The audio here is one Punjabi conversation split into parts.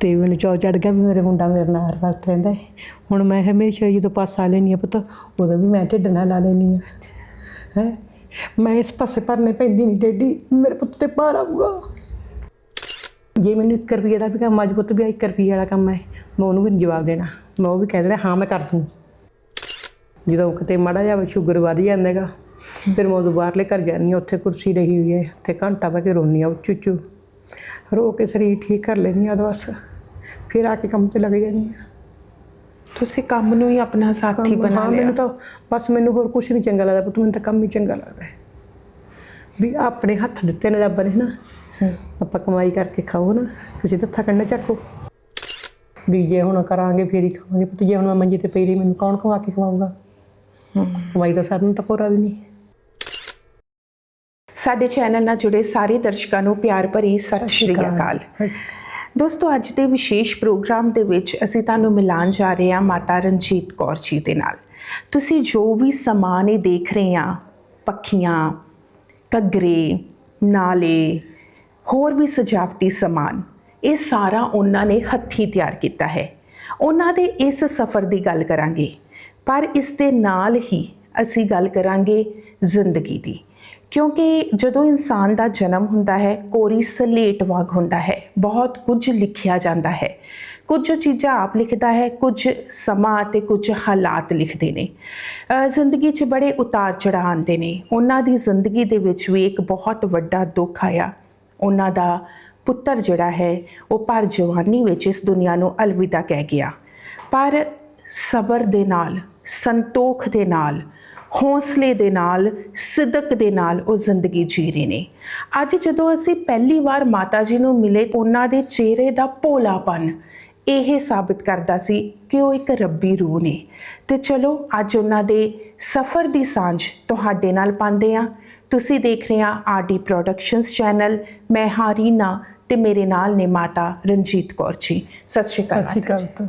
ਤੇ ਮੈਨੂੰ ਚੌ ਚੜ ਗਿਆ ਵੀ ਮੇਰੇ ਮੁੰਡਾ ਮੇਰੇ ਨਾਲ ਹਰ ਵਕਤ ਰਹਿੰਦਾ ਹੈ। ਹੁਣ ਮੈਂ ਹਮੇਸ਼ਾ ਜਦੋਂ ਪਾਸਾ ਲੈਣੀ ਆ ਪੁੱਤ, ਉਦੋਂ ਵੀ ਮੈਂ ਢਿੱਡ ਨਾਲ ਲਾ ਲੈਣੀ ਆ ਹੈ? ਮੈਂ ਇਸ ਪਾਸੇ ਭਰਨੇ ਪੈਂਦੀ ਨਹੀਂ ਡੇਡੀ, ਮੇਰੇ ਪੁੱਤ ਤੇ ਪਾਰ ਆਊਗਾ। ਜੇ ਮੈਨੂੰ 1 ਰੁਪਈਏ ਦਾ ਵੀ ਕੰਮ ਅੱਜ ਪੁੱਤ, ਵੀ 1 ਰੁਪਈਏ ਵਾਲਾ ਕੰਮ ਹੈ, ਮੈਂ ਉਹਨੂੰ ਵੀ ਨੀ ਜਵਾਬ ਦੇਣਾ। ਮੈਂ ਉਹ ਵੀ ਕਹਿ ਦੇਣਾ, ਹਾਂ, ਮੈਂ ਕਰ ਦੂੰ। ਜਦੋਂ ਕਿਤੇ ਮਾੜਾ ਜਿਹਾ ਸ਼ੂਗਰ ਵਧ ਜਾਂਦਾ ਹੈਗਾ, ਫਿਰ ਮੈਂ ਉਦੋਂ ਬਾਹਰਲੇ ਘਰ ਜਾਂਦੀ ਹਾਂ, ਉੱਥੇ ਕੁਰਸੀ ਰਹੀ ਹੋਈ ਹੈ, ਉੱਥੇ ਘੰਟਾ ਬਹਿ ਕੇ ਰੋਨੀ ਆ ਉੱਚੂ ਉੱਚੂ ਰੋ ਕੇ ਸਰੀਰ ਠੀਕ ਕਰ ਲੈਂਦੀ ਆ ਬਸ। ਫਿਰ ਆ ਕੇ ਕੰਮ ਤੇ ਲੱਗ ਜਾਂਦੀ ਆ। ਤੁਸੀਂ ਕੰਮ ਨੂੰ ਹੀ ਆਪਣਾ ਸਾਥੀ ਕੰਮ- ਬਣਾ ਹਾਂ, ਲਿਆ। ਮੈਨੂੰ ਤਾਂ ਬਸ ਮੈਨੂੰ ਹੋਰ ਕੁਝ ਨਹੀਂ ਚੰਗਾ ਲੱਗਦਾ ਪੁੱਤ ਮੈਨੂੰ ਤਾਂ ਕੰਮ ਹੀ ਚੰਗਾ ਲੱਗਦਾ ਹੈ। ਵੀ ਆਪਣੇ ਹੱਥ ਦਿੱਤੇ ਨੇ ਰੱਬ ਨੇ ਨਾ ਆਪਾਂ ਕਮਾਈ ਕਰਕੇ ਖਾਓ ਨਾ ਤੁਸੀਂ ਤਾਂ ਥਕਣ ਚੱਕੋ। ਵੀ ਜੇ ਹੁਣ ਕਰਾਂਗੇ ਫੇਰ ਹੀ ਖਾਵਾਂਗੇ ਪੁੱਤ ਜੇ ਹੁਣ ਮੈਂ ਮੰਜੇ ਤੇ ਪਈ ਰਹੀ ਮੈਨੂੰ ਕੌਣ ਕਮਾ ਕੇ ਖਵਾਊਗਾ? ਕਮਾਈ ਤਾਂ ਸਾਰਿਆਂ ਨੂੰ ਤਾਂ ਪੂਰਾ ਵੀ ਨਹੀਂ ਸਾਡੇ ਚੈਨਲ ਨਾਲ ਜੁੜੇ ਸਾਰੇ ਦਰਸ਼ਕਾਂ ਨੂੰ ਪਿਆਰ ਭਰੀ ਸਤਿ ਸ਼੍ਰੀ ਅਕਾਲ। ਦੋਸਤੋ, ਅੱਜ ਦੇ ਵਿਸ਼ੇਸ਼ ਪ੍ਰੋਗਰਾਮ ਦੇ ਵਿੱਚ ਅਸੀਂ ਤੁਹਾਨੂੰ ਮਿਲਾਨ ਜਾ ਰਹੇ ਹਾਂ ਮਾਤਾ ਰਣਜੀਤ ਕੌਰ ਜੀ ਦੇ ਨਾਲ। ਤੁਸੀਂ ਜੋ ਵੀ ਸਮਾਨ ਇਹ ਦੇਖ ਰਹੇ ਆ ਪੱਖੀਆਂ, ਘੱਗਰੇ, ਨਾਲੇ, ਹੋਰ ਵੀ ਸਜਾਵਟੀ ਸਮਾਨ, ਇਹ ਸਾਰਾ ਉਹਨਾਂ ਨੇ ਹੱਥੀਂ ਤਿਆਰ ਕੀਤਾ ਹੈ। ਉਹਨਾਂ ਦੇ ਇਸ ਸਫ਼ਰ ਦੀ ਗੱਲ ਕਰਾਂਗੇ, ਪਰ ਇਸ ਦੇ ਨਾਲ ਹੀ ਅਸੀਂ ਗੱਲ ਕਰਾਂਗੇ ਜ਼ਿੰਦਗੀ ਦੀ। ਕਿਉਂਕਿ ਜਦੋਂ ਇਨਸਾਨ ਦਾ ਜਨਮ ਹੁੰਦਾ ਹੈ, ਕੋਰੀ ਸਲੇਟ ਵਾਂਗ ਹੁੰਦਾ ਹੈ। ਬਹੁਤ ਕੁਝ ਲਿਖਿਆ ਜਾਂਦਾ ਹੈ। ਕੁਝ ਚੀਜ਼ਾਂ ਆਪ ਲਿਖਦਾ ਹੈ, ਕੁਝ ਸਮਾਂ ਤੇ ਕੁਝ ਹਾਲਾਤ ਲਿਖਦੇ ਨੇ। ਜ਼ਿੰਦਗੀ 'ਚ ਬੜੇ ਉਤਾਰ ਚੜ੍ਹਾਅ ਆਉਂਦੇ ਨੇ। ਉਹਨਾਂ ਦੀ ਜ਼ਿੰਦਗੀ ਦੇ ਵਿੱਚ ਵੀ ਇੱਕ ਬਹੁਤ ਵੱਡਾ ਦੁੱਖ ਆਇਆ। ਉਹਨਾਂ ਦਾ ਪੁੱਤਰ ਜਿਹੜਾ ਹੈ, ਉਹ ਪਰ ਜਵਾਨੀ ਵਿੱਚ ਇਸ ਦੁਨੀਆ ਨੂੰ ਅਲਵਿਦਾ ਕਹਿ ਗਿਆ। ਪਰ ਸਬਰ ਦੇ ਨਾਲ, ਸੰਤੋਖ ਦੇ ਨਾਲ ਹੌਸਲੇ ਦੇ ਨਾਲ ਸਿੱਦਕ ਦੇ ਨਾਲ ਉਹ ਜ਼ਿੰਦਗੀ ਜੀ ਰਹੇ ਨੇ। ਅੱਜ ਜਦੋਂ ਅਸੀਂ ਪਹਿਲੀ ਵਾਰ ਮਾਤਾ ਜੀ ਨੂੰ ਮਿਲੇ ਉਹਨਾਂ ਦੇ ਚਿਹਰੇ ਦਾ ਭੋਲਾਪਨ ਇਹ ਸਾਬਿਤ ਕਰਦਾ ਸੀ ਕਿ ਉਹ ਇੱਕ ਰੱਬੀ ਰੂਹ ਨੇ। ਤੇ ਚਲੋ ਅੱਜ ਉਹਨਾਂ ਦੇ ਸਫ਼ਰ ਦੀ ਸਾਂਝ ਤੁਹਾਡੇ ਨਾਲ ਪਾਉਂਦੇ ਆ ਤੁਸੀਂ ਦੇਖ ਰਹੇ ਆ ਆਰਡੀ ਪ੍ਰੋਡਕਸ਼ਨਸ ਚੈਨਲ। ਮੈਂ ਹਾਂ ਰੀਨਾ ਤੇ ਮੇਰੇ ਨਾਲ ਨੇ ਮਾਤਾ ਰਣਜੀਤ ਕੌਰ ਜੀ। ਸਤਿ ਸ਼੍ਰੀ ਅਕਾਲ ਸਤਿ ਸ਼੍ਰੀ। ਅਕਾਲ।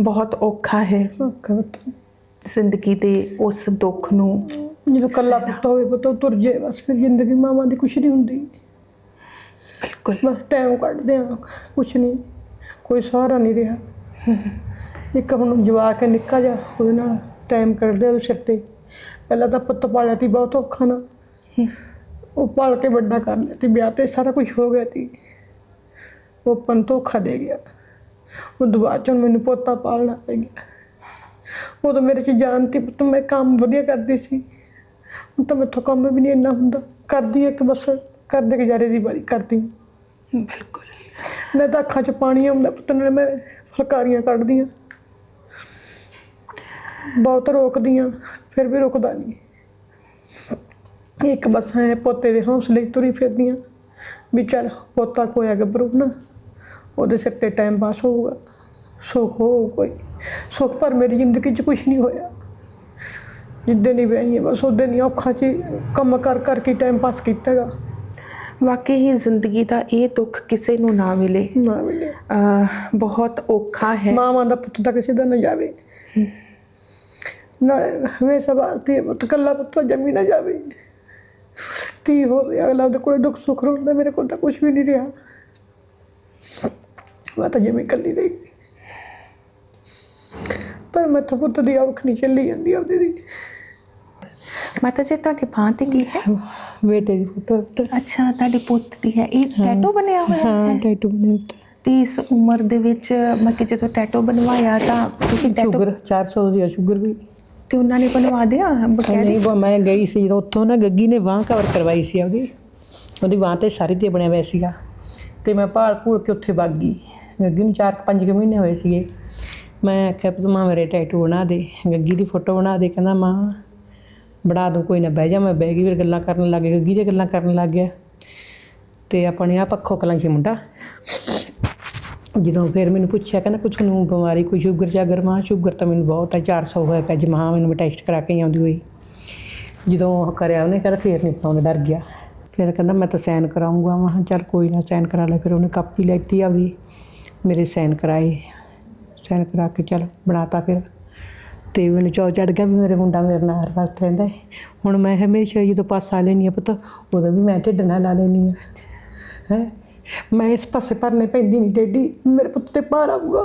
ਬਹੁਤ ਔਖਾ ਹੈ। ਪੁੱਤ ਜ਼ਿੰਦਗੀ ਦੇ ਉਸ ਦੁੱਖ ਨੂੰ ਜਦੋਂ ਕੱਲਾ ਪੁੱਤ ਹੋਵੇ ਪੁੱਤ ਉਹ ਤੁਰ ਜੇ ਬਸ ਫਿਰ ਜ਼ਿੰਦਗੀ ਮਾਵਾਂ ਦੀ ਕੁਛ ਨਹੀਂ ਹੁੰਦੀ। ਬਿਲਕੁਲ। ਬਸ ਟਾਈਮ ਕੱਢਦੇ ਆ ਕੁਛ ਨਹੀਂ ਕੋਈ ਸਹਾਰਾ ਨਹੀਂ ਰਿਹਾ। ਇੱਕ ਹੁਣ ਜਵਾਕ ਹੈ ਨਿੱਕਾ ਜਿਹਾ ਉਹਦੇ ਨਾਲ ਟਾਈਮ ਕੱਢਦੇ ਉਹਦੇ ਸਿਰ ਤੇ। ਪਹਿਲਾਂ ਤਾਂ ਪੁੱਤ ਪਾਲਿਆ ਤੀ ਬਹੁਤ ਔਖਾ ਨਾ। ਉਹ ਪਾਲ ਕੇ ਵੱਡਾ ਕਰ ਲਿਆ ਤੇ ਵਿਆਹ ਤੇ ਸਾਰਾ ਕੁਝ ਹੋ ਗਿਆ ਤੀ। ਉਹ ਪਨ ਧੋਖਾ ਦੇ ਗਿਆ। ਉਹ ਦੁਬਾਰਾ ਚੋਂ ਮੈਨੂੰ ਪੋਤਾ ਪਾਲਣਾ ਪੈ ਗਿਆ। ਉਹ ਤਾਂ ਮੇਰੇ ਚ ਜਾਨ ਤੀ ਪੁੱਤ ਮੈਂ ਕੰਮ ਵਧੀਆ ਕਰਦੀ ਸੀ। ਹੁਣ ਤਾਂ ਮੈਥੋਂ ਕੰਮ ਵੀ ਨਹੀਂ ਇੰਨਾ ਹੁੰਦਾ। ਕਰਦੀ ਇੱਕ ਬਸ ਕਰਦੇ ਗੁਜ਼ਾਰੇ ਦੀ ਵਾਰੀ ਕਰਦੀ। ਬਿਲਕੁਲ। ਮੈਂ ਤਾਂ ਅੱਖਾਂ 'ਚ ਪਾਣੀ ਆਉਂਦਾ ਪੁੱਤ ਨਾਲ ਮੈਂ ਫਲਕਾਰੀਆਂ ਕੱਢਦੀਆਂ ਬਹੁਤ ਰੋਕਦੀਆਂ ਫਿਰ ਵੀ ਰੁਕਦਾ ਨਹੀਂ ਇੱਕ ਬਸ ਹੈ ਪੋਤੇ ਦੇ ਹੌਸਲੇ 'ਚ ਤੁਰੀ ਫਿਰਦੀਆਂ ਵੀ ਚੱਲ ਪੋਤਾ ਕੋਇਆ ਗੱਭਰੂ ਨਾ ਉਹਦੇ ਸਿਰ ਤੇ ਟਾਈਮ ਪਾਸ ਹੋਊਗਾ। ਸੁੱਖ ਹੋਊ ਕੋਈ। ਸੁੱਖ ਪਰ ਮੇਰੀ ਜ਼ਿੰਦਗੀ 'ਚ ਕੁਝ ਨਹੀਂ ਹੋਇਆ। ਜਿੱਦੇ ਨਹੀਂ ਵਈ ਬਸ ਉਹਦੇ ਨਹੀਂ ਔਖਾਂ 'ਚ ਹੀ ਕੰਮ ਕਰ ਕਰਕੇ ਟਾਈਮ ਪਾਸ ਕੀਤਾਗਾ ਵਾਕਈ ਹੀ ਜ਼ਿੰਦਗੀ ਦਾ ਇਹ ਦੁੱਖ ਕਿਸੇ ਨੂੰ ਨਾ ਮਿਲੇ। ਨਾ ਅਹ ਬਹੁਤ ਔਖਾ ਹੈ। ਮਾਵਾਂ ਦਾ ਪੁੱਤ ਤਾਂ ਕਿਸੇ ਦਾ ਨਾ ਜਾਵੇ। ਨਾਲੇ ਹਮੇਸ਼ਾ ਵਾਸਤੇ ਪੁੱਤ ਕੱਲਾ ਪੁੱਤ ਤਾਂ ਜੰਮੀ ਨਾ ਜਾਵੇ। ਤੀ ਹੋਵੇ ਅਗਲਾ ਉਹਦੇ ਕੋਲ ਦੁੱਖ ਸੁੱਖ ਰੋਂਦਾ ਮੇਰੇ ਕੋਲ ਤਾਂ ਕੁਝ ਵੀ ਨਹੀਂ ਰਿਹਾ। ਮੈਂ ਤਾਂ ਜੰਮੀ ਕੱਲੀ ਰਹੀ। ਪਰ ਮੈਂ ਤਾਂ ਪੁੱਤ ਦੀ ਔਖ ਨਹੀਂ ਚੱਲੀ ਜਾਂਦੀ ਉਹਦੀ ਦੀ। ਮਾਤਾ ਜੀ ਤੁਹਾਡੀ ਬਾਂਹ ਤੇ ਕੀ ਹੈ? ਬੇਟੇ ਦੀ ਫੋਟੋ ਅੱਛਾ ਤੁਹਾਡੀ ਪੁੱਤ ਦੀ ਹੈ। ਇਹ ਟੈਟੂ ਬਣਿਆ ਹੋਇਆ ਹਾਂ? ਹੈ ਟੈਟੂ ਬਣੇ ਉੱਤੇ। ਤੇ ਇਸ ਉਮਰ ਦੇ ਵਿੱਚ ਮੈਂ ਕਿ ਜਦੋਂ ਟੈਟੂ ਬਣਵਾਇਆ ਤਾਂ ਤੁਸੀਂ ਟੈਟੂ ਸ਼ੂਗਰ 400 ਦੀ ਸ਼ੂਗਰ ਵੀ। ਤੇ ਉਹਨਾਂ ਨੇ ਬਣਵਾ ਦਿਆ ਬਕਾਇਦਾ ਨਹੀਂ ਉਹ ਮੈਂ ਗਈ ਸੀ ਉੱਥੋਂ ਨਾ ਗੱਗੀ ਨੇ ਬਾਂਹ ਕਵਰ ਕਰਵਾਈ ਸੀ ਉਹਦੀ ਉਹਦੀ ਬਾਂਹ ਤੇ ਸਾਰੀ ਤੇ ਬਣਿਆ ਹੋਇਆ ਸੀਗਾ। ਤੇ ਮੈਂ ਭਾਲ ਭੂਲ ਕੇ ਉੱਥੇ ਵਗ ਗਈ। ਗੱਗੀ ਨੂੰ 4-5 ਕੁ ਮਹੀਨੇ ਹੋਏ ਸੀਗੇ। ਮੈਂ ਆਖਿਆ ਪੁੱਤ ਮਾਂ ਮੇਰੇ ਟੈਟੂ ਬਣਾ ਦੇ, ਗੱਗੀ ਦੀ ਫੋਟੋ ਬਣਾ ਦੇ, ਕਹਿੰਦਾ ਮਾਂ ਬਣਾ ਦੂੰ, ਕੋਈ ਨਾ ਬਹਿ ਜਾ, ਮੈਂ ਬਹਿ ਗਈ, ਫਿਰ ਗੱਲਾਂ ਕਰਨ ਲੱਗ ਗਏ, ਗੱਗੀ ਦੀਆਂ ਗੱਲਾਂ ਕਰਨ ਲੱਗ ਗਿਆ। ਤੇ ਆਪਣੇ ਆ ਪੱਖੋ ਕਲਾਂ ਮੁੰਡਾ। ਜਦੋਂ ਫਿਰ ਮੈਨੂੰ ਪੁੱਛਿਆ, ਕਹਿੰਦਾ ਕੁਛ ਨੂੰ ਬਿਮਾਰੀ, ਕੋਈ ਸ਼ੂਗਰ ਜਾਗਰ? ਮਾਂ ਸ਼ੂਗਰ ਤਾਂ ਮੈਨੂੰ ਬਹੁਤ ਹੈ 400 ਹੋਇਆ ਪਿਆ ਜਮਾ ਮੈਨੂੰ ਮੈਂ ਟੈਸਟ ਕਰਾ ਕੇ ਹੀ ਆਉਂਦੀ ਹੋਈ। ਜਦੋਂ ਉਹ ਕਰਿਆ, ਉਹਨੇ ਕਹਿੰਦਾ ਫੇਰ ਨਹੀਂ ਪਾਉਂਦਾ ਡਰ ਗਿਆ। ਫਿਰ ਕਹਿੰਦਾ ਮੈਂ ਤਾਂ ਸਾਈਨ ਕਰਾਉਂਗਾ ਮੈਂ ਕਿਹਾ ਚੱਲ ਕੋਈ ਨਾ ਸਾਈਨ ਕਰਾ ਲੈ, ਫਿਰ ਉਹਨੇ ਕਾਪੀ ਲੈਤੀ ਆਪਦੀ, ਮੇਰੇ ਸਾਈਨ ਕਰਾਏ। ਸਾਈਨ ਕਰਾ ਕੇ ਚੱਲ ਬਣਾਤਾ ਫਿਰ। ਤੇ ਮੈਨੂੰ ਚੌ ਚੜ ਗਿਆ ਵੀ ਮੇਰੇ ਮੁੰਡਾ ਮੇਰੇ ਨਾਲ ਹਰ ਵਕਤ ਰਹਿੰਦਾ ਹੈ ਹੁਣ ਮੈਂ ਹਮੇਸ਼ਾ ਜਦੋਂ ਪਾਸਾ ਲੈਣੀ ਆ ਪੁੱਤ ਉਦੋਂ ਵੀ ਮੈਂ ਢਿੱਡ ਨਾਲ ਲਾ ਲੈਣੀ ਆ। ਹੈ? ਮੈਂ ਇਸ ਪਾਸੇ ਭਰਨੇ ਪੈਂਦੀ ਨਹੀਂ ਟੇਢੀ ਮੇਰੇ ਪੁੱਤ ਤੇ ਪਾਰ ਆਊਗਾ।